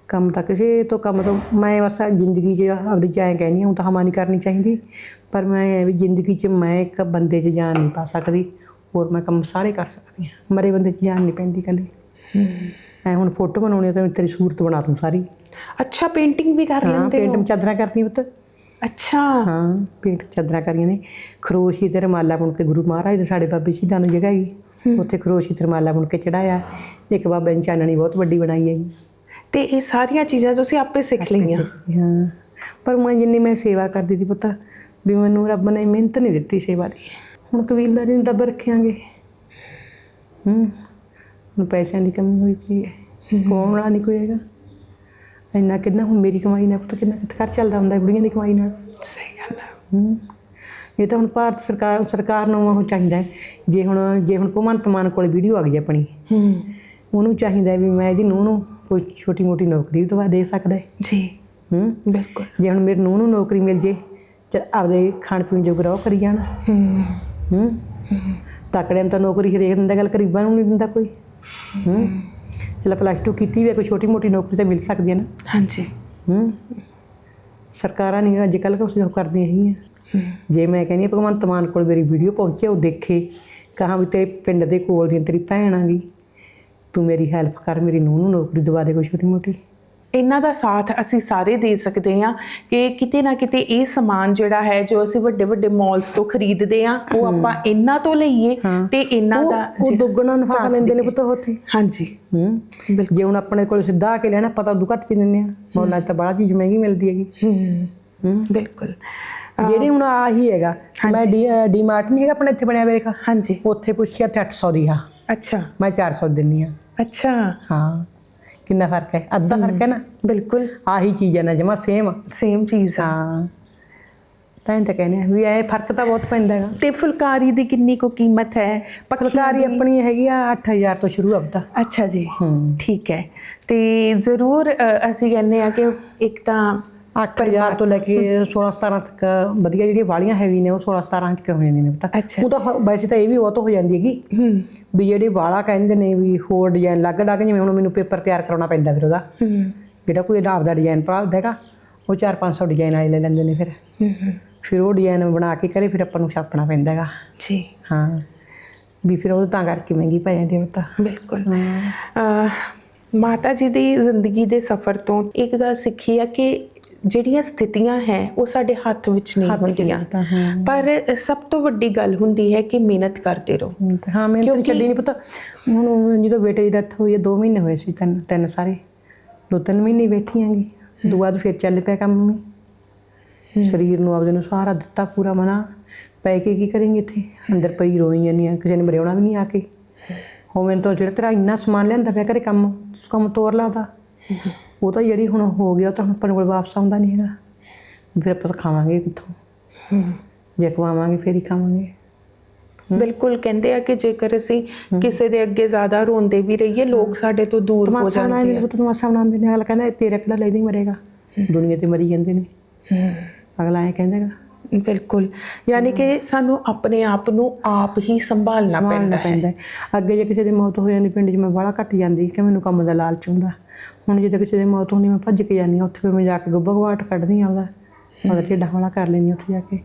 ਕੰਮ ਤਾਂ ਕਿਸੇ ਤੋਂ ਕੰਮ ਤੋਂ ਮੈਂ ਬਸ ਜ਼ਿੰਦਗੀ 'ਚ ਆਪਣੀ ਜਾਨ ਕਹਿੰਦੀ ਹਾਂ ਤਾਂ ਹਮਾ ਨਹੀਂ ਕਰਨੀ ਚਾਹੀਦੀ। ਪਰ ਮੈਂ ਇਹ ਵੀ ਜ਼ਿੰਦਗੀ 'ਚ ਮੈਂ ਇੱਕ ਬੰਦੇ 'ਚ ਜਾਨ ਨਹੀਂ ਪਾ ਸਕਦੀ ਹੋਰ ਮੈਂ ਕੰਮ ਸਾਰੇ ਕਰ ਸਕਦੀ ਹਾਂ ਮਰੇ ਬੰਦੇ 'ਚ ਜਾਨ ਨਹੀਂ ਪੈਂਦੀ ਕਦੇ। ਐ ਹੁਣ ਫੋਟੋ ਬਣਾਉਣੀ ਤਾਂ ਮੈਂ ਤੇਰੀ ਸੂਰਤ ਬਣਾ ਦੂੰ ਸਾਰੀ। ਅੱਛਾ ਪੇਂਟਿੰਗ ਵੀ ਕਰ ਲੈਂਦੇ ਹੋ? ਚਾਦਰਾਂ ਕਰਦੀਆਂ ਪੁੱਤ। ਅੱਛਾ। ਹਾਂ ਪੇਂਟ ਚਾਦਰਾਂ ਕਰੀਆਂ ਨੇ। ਖਰੋਸ਼ੀ ਤੇ ਰਮਾਲਾ ਬੁਣ ਕੇ ਗੁਰੂ ਮਹਾਰਾਜ ਦੇ ਸਾਡੇ ਬਾਬੇ ਸ਼ਹੀਦਾਂ ਨੂੰ ਜਗ੍ਹਾ ਹੈਗੀ ਉੱਥੇ ਖਰੋਸ਼ੀ ਤੇ ਰਮਾਲਾ ਬੁਣ ਕੇ ਚੜਾਇਆ ਇੱਕ ਬਾਬੇ ਨੇ ਚਾਨਣੀ ਬਹੁਤ ਵੱਡੀ ਬਣਾਈ ਹੈਗੀ। ਤੇ ਇਹ ਸਾਰੀਆਂ ਚੀਜ਼ਾਂ ਤੁਸੀਂ ਆਪੇ ਸਿੱਖ ਲਈਆਂ। ਹਾਂ। ਪਰ ਮੈਂ ਜਿੰਨੀ ਮੈਂ ਸੇਵਾ ਕਰਦੀ ਸੀ ਪੁੱਤ ਵੀ ਮੈਨੂੰ ਰੱਬ ਨੇ ਮਿਹਨਤ ਨਹੀਂ ਦਿੱਤੀ ਸੇਵਾ ਦੀ। ਹੁਣ ਕਬੀਲਦਾਰੀ ਨੂੰ ਦੱਬ ਰੱਖਿਆਂਗੇ। ਹੂੰ। ਹੁਣ ਪੈਸਿਆਂ ਦੀ ਕਮੀ ਹੋਈ ਪਈ ਹੈ। ਕੌਣ ਵਾਲਾ ਨਹੀਂ ਕੋਈ ਹੈਗਾ। ਇੰਨਾ ਕਿੰਨਾ ਹੁਣ ਮੇਰੀ ਕਮਾਈ ਨਾਲ ਪੁੱਤ ਕਿੰਨਾ ਕਿੱਥੇ ਘਰ ਚੱਲਦਾ ਹੁੰਦਾ ਹੈ ਬੁੜੀਆਂ ਦੀ ਕਮਾਈ ਨਾਲ। ਸਹੀ ਗੱਲ ਹੈ ਹੂੰ। ਇਹ ਤਾਂ ਹੁਣ ਭਾਰਤ ਸਰਕਾਰ ਸਰਕਾਰ ਨੂੰ ਉਹ ਚਾਹੀਦਾ ਹੈ। ਜੇ ਹੁਣ ਜੇ ਹੁਣ ਭਗਵੰਤ ਮਾਨ ਕੋਲ ਵੀਡੀਓ ਆ ਗਈ ਆਪਣੀ ਹੂੰ। ਉਹਨੂੰ ਚਾਹੀਦਾ ਵੀ ਮੈਂ ਇਹਦੀ ਨੂੰਹ ਨੂੰ ਕੋਈ ਛੋਟੀ ਮੋਟੀ ਨੌਕਰੀ ਵੀ ਦਵਾ ਦੇ ਸਕਦਾ ਹੈ। ਜੀ। ਹੂੰ। ਬਿਲਕੁਲ। ਜੇ ਹੁਣ ਮੇਰੀ ਨੂੰਹ ਨੂੰ ਨੌਕਰੀ ਮਿਲ ਜੇ ਚ ਆਪਦੇ ਖਾਣ ਪੀਣ ਜੋਗਰਾ ਉਹ ਕਰੀ ਜਾਣ। ਹੂੰ। ਹੂੰ। ਤਕੜਿਆਂ ਨੂੰ ਤਾਂ ਨੌਕਰੀ ਹਰੇਕ ਦਿੰਦਾ ਗੱਲ ਗਰੀਬਾਂ ਨੂੰ ਨਹੀਂ ਦਿੰਦਾ ਕੋਈ। ਹੂੰ। ਚਲ ਪਲੱਸ 2 ਕੀਤੀ ਵੀ ਕੋਈ ਛੋਟੀ ਮੋਟੀ ਨੌਕਰੀ ਤਾਂ ਮਿਲ ਸਕਦੀ ਹੈ ਨਾ। ਹਾਂਜੀ। ਹੂੰ। ਸਰਕਾਰਾਂ ਨਹੀਂ ਅੱਜ ਕੱਲ੍ਹ ਉਹ ਕਰਦੀਆਂ ਹੈਗੀਆਂ ਜੇ ਮੈਂ ਕਹਿੰਦੀ ਭਗਵੰਤ ਮਾਨ ਕੋਲ ਮੇਰੀ ਵੀਡੀਓ ਪਹੁੰਚੇ ਉਹ ਦੇਖੇ ਕਹਾਂ ਵੀ ਤੇਰੇ ਪਿੰਡ ਦੇ ਕੋਲ ਦੀ ਤੇਰੀ ਭੈਣ ਆ ਗਈ ਤੂੰ ਮੇਰੀ ਹੈਲਪ ਕਰ ਮੇਰੀ ਨੂੰਹ ਨੂੰ ਨੌਕਰੀ ਦਵਾ ਦੇ ਕੋਈ ਛੋਟੀ ਮੋਟੀ। ਇਹਨਾਂ ਦਾ ਸਾਥ ਅਸੀਂ ਸਾਰੇ ਦੇ ਸਕਦੇ ਹਾਂ ਕਿ ਕਿਤੇ ਨਾ ਕਿਤੇ ਇਹ ਸਮਾਨ ਜਿਹੜਾ ਹੈ ਜੋ ਅਸੀਂ ਵੱਡੇ ਵੱਡੇ ਮਾਲਸ ਤੋਂ ਖਰੀਦਦੇ ਹਾਂ ਉਹ ਆਪਾਂ ਇਹਨਾਂ ਤੋਂ ਲਈਏ ਹਾਂ। ਤੇ ਇਹਨਾਂ ਦਾ ਉਹ ਦੁੱਗਣਾ ਨਫਾ ਲੈਂਦੇ ਨੇ। ਪੁੱਤ ਉੱਥੇ। ਹਾਂਜੀ। ਹੂੰ। ਜੇ ਹੁਣ ਆਪਣੇ ਕੋਲ ਸਿੱਧਾ ਆ ਕੇ ਲੈਣਾ ਪਤਾ ਉਦੋਂ ਘੱਟ ਚ ਦਿੰਦੇ ਆ ਮੌਲਾਂ ਤਾਂ ਬੜਾ ਚੀਜ਼ ਮਹਿੰਗੀ ਮਿਲਦੀ ਹੈਗੀ। ਹੂੰ। ਹੂੰ। ਬਿਲਕੁਲ। ਜਿਹੜੀ ਹੁਣ ਆਹੀ ਹੈਗਾ ਮੈਂ ਡੀ ਡੀਮਾਰਟ ਨਹੀਂ ਹੈਗਾ ਆਪਣੇ ਇੱਥੇ ਬਣਿਆ ਵੇਖਾ? ਹਾਂਜੀ। ਉੱਥੇ ਪੁੱਛਿਆ ਤੇ 800 ਦੀ ਆ। ਅੱਛਾ। ਮੈਂ 400 ਦਿੰਨੀ ਆ ਅੱਛਾ। ਹਾਂ। ਕਿੰਨਾ ਫ਼ਰਕ ਹੈ? ਅੱਧਾ ਫ਼ਰਕ ਹੈ ਨਾ? ਬਿਲਕੁਲ। ਆਹੀ ਚੀਜ਼ ਹੈ ਨਾ ਜਮਾ ਸੇਮ ਸੇਮ ਚੀਜ਼ ਆ ਹਾਂ। ਤਾਂ ਇਹ ਤਾਂ ਕਹਿੰਦੇ ਆ ਵੀ ਇਹ ਫ਼ਰਕ ਤਾਂ ਬਹੁਤ ਪੈਂਦਾ ਹੈਗਾ। ਤੇ ਫੁਲਕਾਰੀ ਦੀ ਕਿੰਨੀ ਕੁ ਕੀਮਤ ਹੈ? ਫੁਲਕਾਰੀ? ਆਪਣੀ ਹੈਗੀ ਆ 8000 ਤੋਂ ਸ਼ੁਰੂ ਅਬਦਾ ਅੱਛਾ ਜੀ। ਹੂੰ ਠੀਕ ਹੈ। ਤੇ ਜ਼ਰੂਰ ਅਸੀਂ ਕਹਿੰਦੇ ਆ ਕਿ ਇੱਕ ਤਾਂ 8000 ਤੋਂ ਲੈ ਕੇ 16 17 ਤੱਕ ਵਧੀਆ ਜਿਹੜੀਆਂ ਵਾਲੀਆਂ ਹੈਵੀ ਨੇ ਉਹ 16 17 ਤੱਕ ਹੋ ਜਾਂਦੀਆਂ ਨੇ ਪਤਾ। ਉਹ ਤਾਂ ਹ- ਵੈਸੇ ਤਾਂ ਇਹ ਵੀ ਬਹੁਤ ਹੋ ਜਾਂਦੀ ਹੈਗੀ ਹੂੰ। ਵੀ ਜਿਹੜੇ ਵਾਲਾ ਕਹਿੰਦੇ ਨੇ ਵੀ ਹੋਰ ਡਿਜ਼ਾਈਨ ਲੱਗ ਲੱਗ ਜਿਵੇਂ ਹੁਣ ਮੈਨੂੰ ਪੇਪਰ ਤਿਆਰ ਕਰਾਉਣਾ ਪੈਂਦਾ ਫਿਰ ਉਹਦਾ। ਹੂੰ। ਜਿਹੜਾ ਕੋਈ ਇਹਦਾ ਆਪਦਾ ਡਿਜ਼ਾਈਨ ਭਾਲਦਾ ਹੈਗਾ ਉਹ 4-500 ਡਿਜ਼ਾਈਨ ਵਾਲੇ ਲੈ ਲੈਂਦੇ ਨੇ ਫਿਰ। ਹੂੰ ਹੂੰ, ਫਿਰ ਉਹ ਡਿਜ਼ਾਈਨ ਬਣਾ ਕੇ ਕਰੇ ਫਿਰ ਆਪਾਂ ਨੂੰ ਛਾਪਣਾ ਪੈਂਦਾ ਹੈਗਾ। ਜੀ। ਹਾਂ। ਵੀ ਫਿਰ ਉਹ ਤਾਂ ਕਰਕੇ ਮਹਿੰਗੀ ਪੈ ਜਾਂਦੀ ਉਹ ਤਾਂ ਬਿਲਕੁਲ। ਮਾਤਾ ਜੀ ਦੀ ਜ਼ਿੰਦਗੀ ਦੇ ਸਫ਼ਰ ਤੋਂ ਇੱਕ ਗੱਲ ਸਿੱਖੀ ਹੈ ਕਿ ਜਿਹੜੀਆਂ ਸਥਿਤੀਆਂ ਹੈ ਉਹ ਸਾਡੇ ਹੱਥ ਵਿੱਚ ਨਹੀਂ ਹੁੰਦੀਆਂ। ਨਹੀਂ। ਪਰ ਸਭ ਤੋਂ ਵੱਡੀ ਗੱਲ ਹੁੰਦੀ ਹੈ ਕਿ ਮਿਹਨਤ ਕਰਦੇ ਰਹੋ। ਹਾਂ ਮੈਂ ਤਾਂ ਛੱਡੀ ਨਹੀਂ। ਪਤਾ ਹੁਣ ਜਦੋਂ ਬੇਟੇ ਦੀ ਡੈਥ ਹੋਈ ਹੈ 2 ਮਹੀਨੇ ਹੋਏ ਸੀ ਤਿੰਨ ਤਿੰਨ ਸਾਰੇ। ਦੋ ਤਿੰਨ ਮਹੀਨੇ ਬੈਠੀ ਆਂਗੀ ਉਦੋਂ ਬਾਅਦ ਫਿਰ ਚੱਲ ਪਿਆ ਕੰਮ ਵੀ। ਸਰੀਰ ਨੂੰ ਆਪਦੇ ਨੂੰ ਸਹਾਰਾ ਦਿੱਤਾ ਪੂਰਾ ਮਨਾ। ਪੈ ਕੇ ਕੀ ਕਰਾਂਗੇ ਇੱਥੇ? ਅੰਦਰ ਪਈ ਰੋਈ ਆ ਕਿਸੇ ਨੇ ਮਰਿਆਉਣਾ ਵੀ ਨਹੀਂ ਆ ਕੇ। ਹੋਵੇਂ ਤਾਂ ਜਿਹੜਾ ਤੇਰਾ ਇੰਨਾ ਸਮਾਨ ਲਿਆਂਦਾ ਪਿਆ ਘਰੇ ਕੰਮ ਕੰਮ ਤੋਰ ਲਾਦਾ ਉਹ ਤਾਂ ਜਿਹੜੀ ਹੁਣ ਹੋ ਗਿਆ ਤਾਂ ਹੁਣ ਆਪਣੇ ਕੋਲ ਵਾਪਸ ਆਉਂਦਾ ਨਹੀਂ ਹੈਗਾ। ਫਿਰ ਆਪਾਂ ਤਾਂ ਖਾਵਾਂਗੇ ਕਿੱਥੋਂ? ਜੇ ਖਵਾਵਾਂਗੇ ਫਿਰ ਹੀ ਖਾਵਾਂਗੇ। ਬਿਲਕੁਲ ਕਹਿੰਦੇ ਆ ਕਿ ਜੇਕਰ ਅਸੀਂ ਕਿਸੇ ਦੇ ਅੱਗੇ ਜ਼ਿਆਦਾ ਰੋਂਦੇ ਵੀ ਰਹੀਏ ਲੋਕ ਸਾਡੇ ਤੋਂ ਦੂਰ ਹੋ ਜਾਂਦੇ ਇਹ ਆ। ਤਮਾਸ਼ਾ ਬਣਾਉਂਦੇ ਨੇ। ਅਗਲਾ ਕਹਿੰਦਾ ਇਹ ਤੇਰਾ ਕਿਹੜਾ ਲੈਦੀ ਮਰੇਗਾ? ਦੁਨੀਆ ਤੇ ਮਰੀ ਜਾਂਦੇ ਨੇ। ਅਗਲਾ ਐ ਕਹਿੰਦਾਗਾ ਬਿਲਕੁਲ। ਯਾਨੀ ਕਿ ਸਾਨੂੰ ਆਪਣੇ ਆਪ ਨੂੰ ਆਪ ਹੀ ਸੰਭਾਲਣਾ ਪੈਂਦਾ ਹੈ। ਪੈਂਦਾ। ਅੱਗੇ ਜੇ ਕਿਸੇ ਦੀ ਮੌਤ ਹੋ ਜਾਂਦੀ ਪਿੰਡ 'ਚ ਮੈਂ ਬਾਹਲਾ ਘੱਟ ਜਾਂਦੀ ਕਿ ਮੈਨੂੰ ਕੰਮ ਦਾ ਲਾਲਚ ਹੁੰਦਾ। ਹੁਣ ਜਦੋਂ ਕਿਸੇ ਦੀ ਮੌਤ ਹੁੰਦੀ ਮੈਂ ਭੱਜ ਕੇ ਜਾਂਦੀ ਉੱਥੇ ਫਿਰ ਮੈਂ ਜਾ ਕੇ ਗੁੱਬਾ ਗਵਾਟ ਕੱਢਦੀ ਹਾਂ ਉਹਦਾ ਢਿੱਡਾ ਵਾਲਾ ਕਰ ਲੈਂਦੀ ਉੱਥੇ ਜਾ ਕੇ।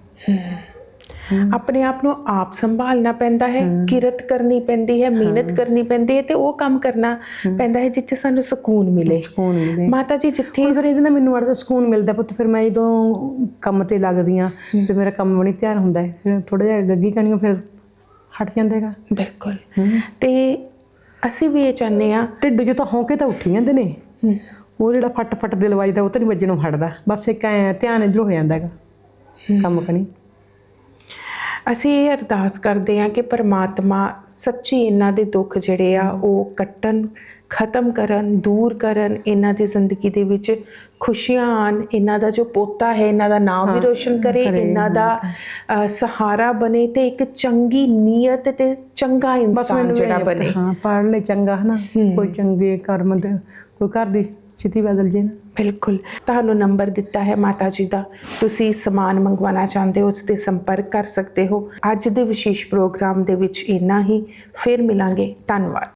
ਆਪਣੇ ਆਪ ਨੂੰ ਆਪ ਸੰਭਾਲਣਾ ਪੈਂਦਾ ਹੈ ਕਿਰਤ ਕਰਨੀ ਪੈਂਦੀ ਹੈ ਮਿਹਨਤ ਕਰਨੀ ਪੈਂਦੀ ਹੈ ਤੇ ਉਹ ਕੰਮ ਕਰਨਾ ਪੈਂਦਾ ਹੈ ਜਿੱਥੇ ਸਾਨੂੰ ਸਕੂਨ ਮਿਲੇ। ਸਕੂਨ ਮਾਤਾ ਜੀ ਜਿੱਥੇ ਫਿਰ ਇਹਦੇ ਨਾਲ ਮੈਨੂੰ ਅੜਦਾ ਸਕੂਨ ਮਿਲਦਾ ਪੁੱਤ ਫਿਰ ਮੈਂ ਜਦੋਂ ਕੰਮ ਤੇ ਲੱਗਦੀ ਹਾਂ ਤੇ ਮੇਰਾ ਕੰਮ ਬਣੀ ਧਿਆਨ ਹੁੰਦਾ ਹੈ। ਫਿਰ ਥੋੜਾ ਜਿਹਾ ਗੱਗੀ ਕਣੀਓ ਫਿਰ ਹਟ ਜਾਂਦਾ ਹੈਗਾ। ਬਿਲਕੁਲ। ਤੇ ਅਸੀਂ ਵੀ ਇਹ ਚਾਹੁੰਦੇ ਆ ਢਿੱਡ 'ਚ ਤਾਂ ਹੌਂਕੇ ਤਾਂ ਉੱਠੀ ਜਾਂਦੇ ਨੇ। ਉਹ ਜਿਹੜਾ ਫਟ ਫਟ ਦਿਲ ਵੱਜਦਾ ਉਹ ਤਾਂ ਨਹੀਂ ਵੱਜਣੋਂ ਹਟਦਾ। ਬਸ ਇੱਕ ਐ ਧਿਆਨ ਇਧਰ ਹੋ ਜਾਂਦਾ ਹੈਗਾ। ਕੰਮ ਕਣੀ। ਅਸੀਂ ਇਹ ਅਰਦਾਸ ਕਰਦੇ ਹਾਂ ਕਿ ਪਰਮਾਤਮਾ ਸੱਚੀ ਇਹਨਾਂ ਦੇ ਦੁੱਖ ਜਿਹੜੇ ਆ ਉਹ ਕੱਟਣ ਖਤਮ ਕਰਨ ਦੂਰ ਕਰਨ ਇਹਨਾਂ ਦੀ ਜ਼ਿੰਦਗੀ ਦੇ ਵਿੱਚ ਖੁਸ਼ੀਆਂ ਆਣ ਇਹਨਾਂ ਦਾ ਜੋ ਪੋਤਾ ਹੈ ਇਹਨਾਂ ਦਾ ਨਾਮ ਵੀ ਰੋਸ਼ਨ ਕਰੇ ਇਹਨਾਂ ਦਾ ਸਹਾਰਾ ਬਣੇ ਤੇ ਇੱਕ ਚੰਗੀ ਨੀਅਤ ਤੇ ਚੰਗਾ ਇਨਸਾਨ ਜਿਹੜਾ ਬਣੇ। ਹਾਂ ਪੜ੍ਹ ਲੈ ਚੰਗਾ ਹਨਾ ਕੋਈ ਚੰਗੇ ਕਰਮ ਦੇ ਕੋਈ ਘਰ ਦੀ ਚਿੱਤੀ ਬਦਲ ਜੇ ਨਾ। ਬਿਲਕੁਲ। ਤੁਹਾਨੂੰ ਨੰਬਰ ਦਿੱਤਾ ਹੈ ਮਾਤਾ ਜੀ ਦਾ। ਤੁਸੀਂ ਸਮਾਨ ਮੰਗਵਾਉਣਾ ਚਾਹੁੰਦੇ ਹੋ, ਉਸ ਤੇ ਸੰਪਰਕ ਕਰ ਸਕਦੇ ਹੋ। ਅੱਜ ਦੇ ਵਿਸ਼ੇਸ਼ ਪ੍ਰੋਗਰਾਮ ਦੇ ਵਿੱਚ ਇੰਨਾ ਹੀ। ਫਿਰ ਮਿਲਾਂਗੇ। ਧੰਨਵਾਦ।